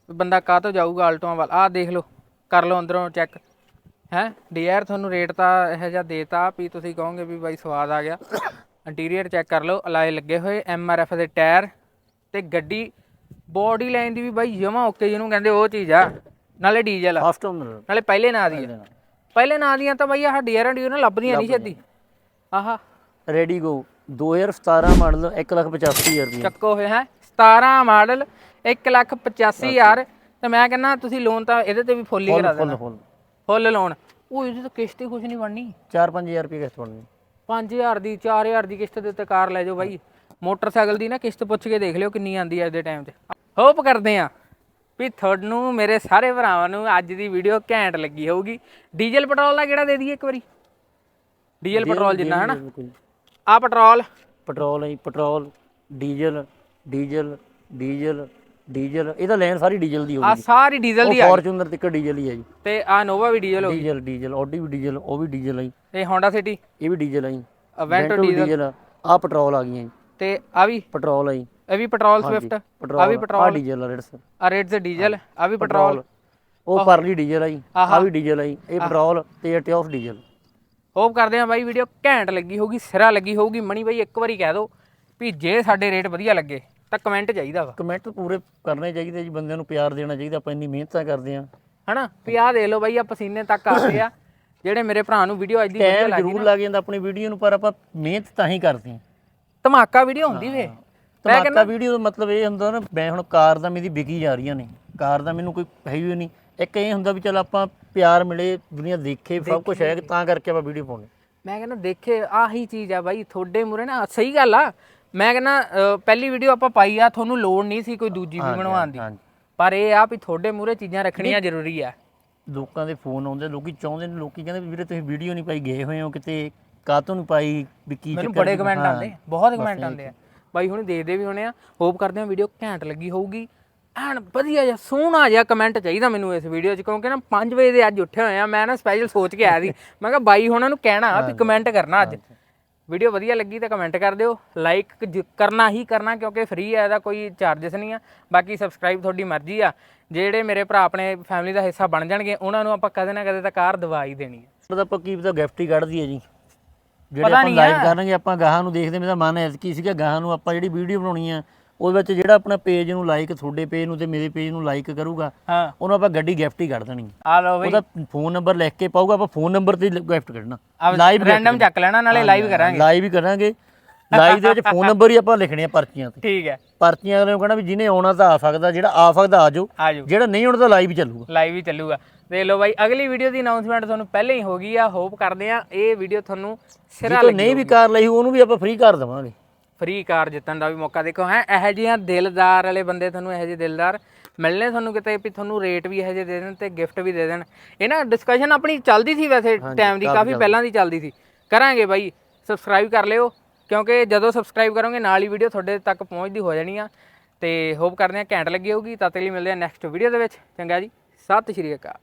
ਬੰਦਾ ਕਾਹ ਤੋਂ ਜਾਊਗਾ ਆਲਟੋਆਂ ਵੱਲ? ਆਹ ਦੇਖ ਲਓ ਕਰ ਲਓ ਅੰਦਰੋਂ ਚੈੱਕ ਹੈ? ਡੀਆਰ ਤੁਹਾਨੂੰ ਰੇਟ ਤਾਂ ਇਹੋ ਜਿਹਾ ਦੇਤਾ ਵੀ ਤੁਸੀਂ ਕਹੋਗੇ ਵੀ ਬਾਈ ਸਵਾਦ ਆ ਗਿਆ। ਇੰਟੀਰੀਅਰ ਚੈੱਕ ਕਰ ਲਓ ਅਲਾਈ ਲੱਗੇ ਹੋਏ ਐਮਆਰਐਫ ਦੇ ਟਾਇਰ ਤੇ ਗੱਡੀ ਬੋਡੀ ਲਾਈਨ ਦੀ ਵੀ ਬਾਈ ਜਮਾ ਓਕੇ ਜਿਹਨੂੰ ਕਹਿੰਦੇ ਉਹ ਚੀਜ਼ ਆ ਨਾਲੇ ਡੀਜ਼ਲ ਫਸਟ ਓਨਰ ਨਾਲੇ। ਪਹਿਲੇ ਨਾਂ ਦੀ ਆ। ਪਹਿਲੇ ਨਾਂ। ਦੀਆਂ ਤਾਂ ਬਾਈ ਆਹ ਡੀਆਰ ਡੀਓ ਨਾ ਲੱਭਦੀਆਂ ਨਹੀਂ ਛੇਤੀ। ਆਹਾ। ਰੈਡੀ ਗੋ 2017 ਮਾਡਲ 185000 ਰੁਪਏ ਚੱਕੋ ਹੋਏ ਹੈ। 17 ਮਾਡਲ 185000 ਤੇ ਮੈਂ ਕਹਿੰਦਾ ਤੁਸੀਂ ਲੋਨ ਤਾਂ ਇਹਦੇ ਤੇ ਵੀ ਫੁੱਲ ਹੀ ਕਰਾ ਦੇਣਾ। ਫੁੱਲ। ਫੁੱਲ ਲੋਨ ਉਹ ਇਹਦੀ ਤਾਂ ਕਿਸ਼ਤ ਹੀ ਕੁਝ ਨਹੀਂ ਬਣਨੀ। 4-5000 ਰੁਪਏ ਕਿਸ਼ਤ ਬਣਨੀ। 5000 ਦੀ 4000 ਦੀ ਕਿਸ਼ਤ ਦੇ ਉੱਤੇ ਕਾਰ ਲੈ ਜਾਓ ਬਾਈ। ਮੋਟਰਸਾਈਕਲ ਦੀ ਨਾ ਕਿਸ਼ਤ ਪੁੱਛ ਕੇ ਦੇਖ ਲਿਓ ਕਿੰਨੀ ਆਂਦੀ ਹੈ ਅੱਜ ਦੇ ਟਾਈਮ ਤੇ। ਹੋਪ ਕਰਦੇ ਆ ਵੀ ਤੁਹਾਨੂੰ ਮੇਰੇ ਸਾਰੇ ਭਰਾਵਾਂ ਨੂੰ ਅੱਜ ਦੀ ਵੀਡੀਓ ਘੈਂਟ ਲੱਗੀ ਹੋਊਗੀ। ਡੀਜ਼ਲ ਪੈਟਰੋਲ ਦਾ ਕਿਹੜਾ ਦੇ ਦਈਏ ਇੱਕ ਵਾਰੀ? ਡੀਜ਼ਲ ਪੈਟਰੋਲ ਜਿੰਨਾ ਹੈ ਨਾ ਆ ਪੈਟਰੋਲ। ਪੈਟਰੋਲ ਹੈ petrol diesel diesel diesel diesel ਇਹਦਾ ਲਾਈਨ ਸਾਰੀ ਡੀਜ਼ਲ ਦੀ ਆ ਹੋਊਗੀ ਸਾਰੀ ਡੀਜ਼ਲ ਦੀ ਆ ਫੋਰਚੂਨਰ ਤੱਕ ਡੀਜ਼ਲ ਹੀ ਹੈ ਜੀ। ਤੇ ਆ ਨੋਵਾ ਵੀ ਡੀਜ਼ਲ ਹੋ ਗਈ। ਡੀਜ਼ਲ ਡੀਜ਼ਲ ਆਡੀ ਵੀ ਡੀਜ਼ਲ ਉਹ ਵੀ ਡੀਜ਼ਲ ਹੈ ਜੀ, ਤੇ ਹੋਂਡਾ ਸਿਟੀ ਇਹ ਵੀ ਡੀਜ਼ਲ ਹੈ ਜੀ। ਅਵੈਂਟੋ ਡੀਜ਼ਲ। ਆ। ਪੈਟਰੋਲ ਆ ਗਈਆਂ ਜੀ। ਤੇ ਆ ਵੀ? ਪੈਟਰੋਲ ਹੈ ਜੀ। ਇਹ ਵੀ ਪੈਟਰੋਲ ਸਵਿਫਟ ਆ ਵੀ ਆ ਪੈਟਰੋਲ ਡੀਜ਼ਲ ਆ ਰੇਟਸ ਆ ਰੇਟ ਤੇ ਡੀਜ਼ਲ ਆ ਵੀ ਪੈਟਰੋਲ ਉਹ ਪਰਲੀ ਡੀਜ਼ਲ ਆ ਜੀ। ਆ ਵੀ ਡੀਜ਼ਲ ਆ ਜੀ। ਇਹ ਪੈਟਰੋਲ ਤੇ ਇਹ ਟਿਓਫ ਡੀਜ਼ਲ। ਹੋਪ ਕਰਦੇ ਆ ਬਾਈ ਵੀਡੀਓ ਘੈਂਟ ਲੱਗੀ ਹੋਊਗੀ ਸਿਰਾ ਲੱਗੀ ਹੋਊਗੀ। ਮਣੀ ਬਾਈ ਇੱਕ ਵਾਰੀ ਕਹਿ ਦਿਓ ਵੀ ਜੇ ਸਾਡੇ ਰੇਟ ਵਧੀਆ ਲੱਗੇ ਤਾਂ ਕਮੈਂਟ ਚਾਹੀਦਾ ਵਾ। ਕਮੈਂਟ ਪੂਰੇ ਕਰਨੇ ਚਾਹੀਦੇ ਜੀ ਬੰਦਿਆਂ ਨੂੰ ਪਿਆਰ ਦੇਣਾ ਚਾਹੀਦਾ ਆਪਾਂ ਇੰਨੀ ਮਿਹਨਤਾਂ ਕਰਦੇ ਆ ਹਨਾ? ਵੀ ਆਹ ਦੇਖ ਲਓ ਬਾਈ ਆ ਪਸੀਨੇ ਤੱਕ ਆਉਂਦੇ ਆ। ਜਿਹੜੇ ਮੇਰੇ ਭਰਾ ਨੂੰ ਵੀਡੀਓ ਅੱਜ ਦੀ ਵਧੀਆ ਟਾਈਮ ਲੱਗੀ ਜ਼ਰੂਰ ਲੱਗ ਜਾਂਦਾ ਆਪਣੀ ਵੀਡੀਓ ਨੂੰ ਪਰ ਆਪਾਂ ਮਿਹਨਤ ਤਾਂ ਹੀ ਕਰਦੇ ਆ ਧਮਾਕਾ ਵੀਡੀਓ ਹੁੰਦੀ ਵੇ। ਧਮਾਕਾ ਵੀਡੀਓ ਦਾ ਮਤਲਬ ਇਹ ਹੁੰਦਾ ਨਾ ਮੈਂ ਹੁਣ ਕਾਰ ਦਾ ਮੇਰੀ ਵਿਕੀ ਜਾ ਰਹੀਆਂ ਨੇ। ਕਾਰ ਦਾ ਮੈਨੂੰ ਕੋਈ ਹੈ ਹੀ ਨਹੀਂ। ਇੱਕ ਇਹ ਹੁੰਦਾ ਵੀ ਚਲ ਆਪਾਂ ਪਿਆਰ ਮਿਲੇ ਦੁਨੀਆ ਦੇਖੇ ਸਭ ਕੁਝ ਹੈ ਤਾਂ ਕਰਕੇ ਆਪਾਂ ਵੀਡੀਓ ਪਾਉਣੇ ਮੈਂ ਕਹਿੰਦਾ ਦੇਖੇ ਆਹੀ ਚੀਜ਼ ਆ ਬਾਈ ਤੁਹਾਡੇ ਮੂਰੇ ਨਾ ਸਹੀ ਗੱਲ ਆ। ਮੈਂ ਕਹਿੰਦਾ ਪਹਿਲੀ ਵੀਡੀਓ ਆਪਾਂ ਪਾਈ ਆ ਤੁਹਾਨੂੰ ਲੋੜ ਨਹੀਂ ਸੀ ਕੋਈ ਦੂਜੀ ਵੀ ਬਣਵਾਉਣ ਦੀ। ਹਾਂਜੀ ਪਰ ਇਹ ਆ ਵੀ ਤੁਹਾਡੇ ਮੂਰੇ ਚੀਜ਼ਾਂ ਰੱਖਣੀਆਂ ਜ਼ਰੂਰੀ ਆ। ਲੋਕਾਂ ਦੇ ਫੋਨ ਆਉਂਦੇ ਲੋਕੀ ਚਾਹੁੰਦੇ ਨੇ ਲੋਕੀ ਕਹਿੰਦੇ ਵੀ ਵੀਰੇ ਤੁਸੀਂ ਵੀਡੀਓ ਨਹੀਂ ਪਾਈ ਗਏ ਹੋਏ ਹੋ ਕਿਤੇ ਕਾਹਤੋਂ ਨਹੀਂ ਪਾਈ ਵੀ ਕੀ ਮੈਨੂੰ ਬੜੇ? ਕਮੈਂਟ ਹਾਂ। ਆਉਂਦੇ ਬਹੁਤ ਕਮੈਂਟ ਆਉਂਦੇ ਆ। ਬਾਈ ਹੁਣ ਦੇਖਦੇ ਵੀ ਹੋਣੇ ਆ। ਹੋਪ ਕਰਦੇ ਆ ਵੀਡੀਓ ਘੈਂਟ ਲੱਗੀ ਹੋਊਗੀ। ਐਨ ਵਧੀਆ ਜਿਹਾ ਸੋਹਣਾ ਜਿਹਾ ਕਮੈਂਟ ਚਾਹੀਦਾ ਮੈਨੂੰ ਇਸ ਵੀਡੀਓ 'ਚ ਕਿਉਂਕਿ ਨਾ 5 ਵਜੇ ਦੇ ਅੱਜ ਉੱਠੇ ਹੋਏ ਆ ਮੈਂ ਨਾ ਸਪੈਸ਼ਲ ਸੋਚ ਕੇ ਆਇਆ ਸੀ। <laughs> ਮੈਂ ਕਿਹਾ ਬਾਈ ਹੁਣਾਂ ਨੂੰ ਕਹਿਣਾ ਵੀ ਕਮੈਂਟ ਕਰਨਾ ਅੱਜ। ਵੀਡੀਓ ਵਧੀਆ ਲੱਗੀ ਤਾਂ ਕਮੈਂਟ ਕਰ ਦਿਓ। ਲਾਈਕ ਕਰਨਾ ਹੀ ਕਰਨਾ ਕਿਉਂਕਿ ਫ੍ਰੀ ਹੈ ਇਹਦਾ ਕੋਈ ਚਾਰजेस ਨਹੀਂ ਆ। ਬਾਕੀ ਸਬਸਕ੍ਰਾਈਬ ਤੁਹਾਡੀ ਮਰਜ਼ੀ ਆ। ਜਿਹੜੇ ਮੇਰੇ ਭਰਾ ਆਪਣੇ ਫੈਮਿਲੀ ਦਾ ਹਿੱਸਾ ਬਣ ਜਾਣਗੇ ਉਹਨਾਂ ਨੂੰ ਆਪਾਂ ਕਦੇ ਨਾ ਕਦੇ ਤਾਂ ਕਾਰ ਦਵਾ ਹੀ ਦੇਣੀ ਹੈ ਉਹਦਾ ਆਪਾਂ ਕੀ ਪਤਾ ਗਿਫਟ ਹੀ ਕੱਢ ਦਈਏ ਜੀ। ਜਿਹੜੇ ਆਪਾਂ ਲਾਈਵ ਆ। ਕਰਾਂਗੇ ਆਪਾਂ ਗਾਹਾਂ ਨੂੰ ਦੇਖਦੇ ਮੇਰਾ ਮਨ ਐ ਕੀ ਸੀਗਾ ਗਾਹਾਂ ਨੂੰ ਆਪਾਂ ਜਿਹੜੀ ਵੀਡੀਓ ਬਣਾਉਣੀ ਆ ਉਹਦੇ ਵਿੱਚ ਜਿਹੜਾ ਆਪਣਾ ਪੇਜ ਨੂੰ ਲਾਈਕ ਤੁਹਾਡੇ ਪੇਜ ਨੂੰ ਤੇ ਮੇਰੇ ਪੇਜ ਨੂੰ ਲਾਈਕ ਕਰੂਗਾ ਹਾਂ। ਉਹਨੂੰ ਆਪਾਂ ਗੱਡੀ ਗਿਫਟ ਹੀ ਕੱਢ ਦੇਣੀ ਆ ਲਓ ਬਈ। ਉਹਦਾ ਫੋਨ ਨੰਬਰ ਲਿਖ ਕੇ ਪਾਊਗਾ ਆਪਾਂ ਫੋਨ ਨੰਬਰ ਤੇ ਗਿਫਟ ਕੱਢਣਾ। ਲਾਈਵ ਰੈਂਡਮ ਚੱਕ ਲੈਣਾ ਨਾਲੇ ਲਾਈਵ ਕਰਾਂਗੇ। ਲਾਈਵ ਹੀ ਕਰਾਂਗੇ। ਲਾਈਵ ਦੇ ਵਿੱਚ ਫੋਨ ਨੰਬਰ ਹੀ ਆਪਾਂ ਲਿਖਣੇ ਆ ਪਰਚੀਆਂ ਤੇ। ਠੀਕ ਹੈ। ਪਰਚੀਆਂ ਅਗਲੇ ਨੂੰ ਕਹਿਣਾ ਵੀ ਜਿਹਨੇ ਆਉਣਾ ਤਾਂ ਆ ਸਕਦਾ ਜਿਹੜਾ ਆ ਸਕਦਾ ਆ ਜਾਓ। ਜਿਹੜਾ ਨਹੀਂ ਆਉਣਾ ਤਾਂ ਲਾਈਵ ਹੀ ਚੱਲੂਗਾ। ਲਾਈਵ ਹੀ ਚੱਲੂਗਾ। ਦੇਖ ਲਓ ਬਾਈ ਅਗਲੀ ਵੀਡੀਓ ਦੀ ਅਨਾਉਂਸਮੈਂਟ ਤੁਹਾਨੂੰ ਪਹਿਲਾਂ ਹੀ ਹੋ ਗਈ ਆ। ਹੋਪ ਕਰਦੇ ਆ ਇਹ ਵੀਡੀਓ ਤੁਹਾਨੂੰ ਸਿਰਾ ਜੇ ਨਹੀਂ ਵੀ ਕਾਰ ਲਈ ਉਹਨੂੰ ਵੀ ਆਪਾਂ ਫ੍ਰੀ ਕਰ ਦੇਵਾਂਗੇ। ਫ੍ਰੀ ਕਾਰ ਜਿੱਤਣ ਦਾ ਵੀ ਮੌਕਾ। ਦੇਖੋ ਹੈ ਇਹੋ ਜਿਹੀਆਂ ਦਿਲਦਾਰ ਵਾਲੇ ਬੰਦੇ ਤੁਹਾਨੂੰ ਇਹੋ ਜਿਹੇ ਦਿਲਦਾਰ ਮਿਲਣੇ ਤੁਹਾਨੂੰ ਕਿਤੇ ਵੀ ਤੁਹਾਨੂੰ ਰੇਟ ਵੀ ਇਹੋ ਜਿਹੇ ਦੇ ਦੇਣ ਤੇ ਗਿਫਟ ਵੀ ਦੇ ਦੇਣ। ਇਹ ਨਾ ਡਿਸਕਸ਼ਨ ਆਪਣੀ ਚੱਲਦੀ ਸੀ ਵੈਸੇ ਟਾਈਮ ਦੀ ਕਾਫੀ ਪਹਿਲਾਂ ਦੀ ਚੱਲਦੀ ਸੀ। ਕਰਾਂਗੇ ਬਾਈ ਸਬਸਕ੍ਰਾਈਬ ਕਰ ਲਿਓ ਕਿਉਂਕਿ ਜਦੋਂ ਸਬਸਕ੍ਰਾਈਬ ਕਰੋਗੇ ਨਾਲ ਹੀ ਵੀਡੀਓ ਤੁਹਾਡੇ ਤੱਕ ਪਹੁੰਚਦੀ ਹੋ ਜਾਣੀ ਆ। ਤੇ ਹੋਪ ਕਰਦੇ ਆ ਘੈਂਟ ਲੱਗੀ ਹੋਊਗੀ ਤਦ ਤੱਕ ਲਈ ਮਿਲਦੇ ਆ ਨੈਕਸਟ ਵੀਡੀਓ ਦੇ ਵਿੱਚ। ਚੰਗਾ ਜੀ ਸਤਿ ਸ਼੍ਰੀ ਅਕਾਲ।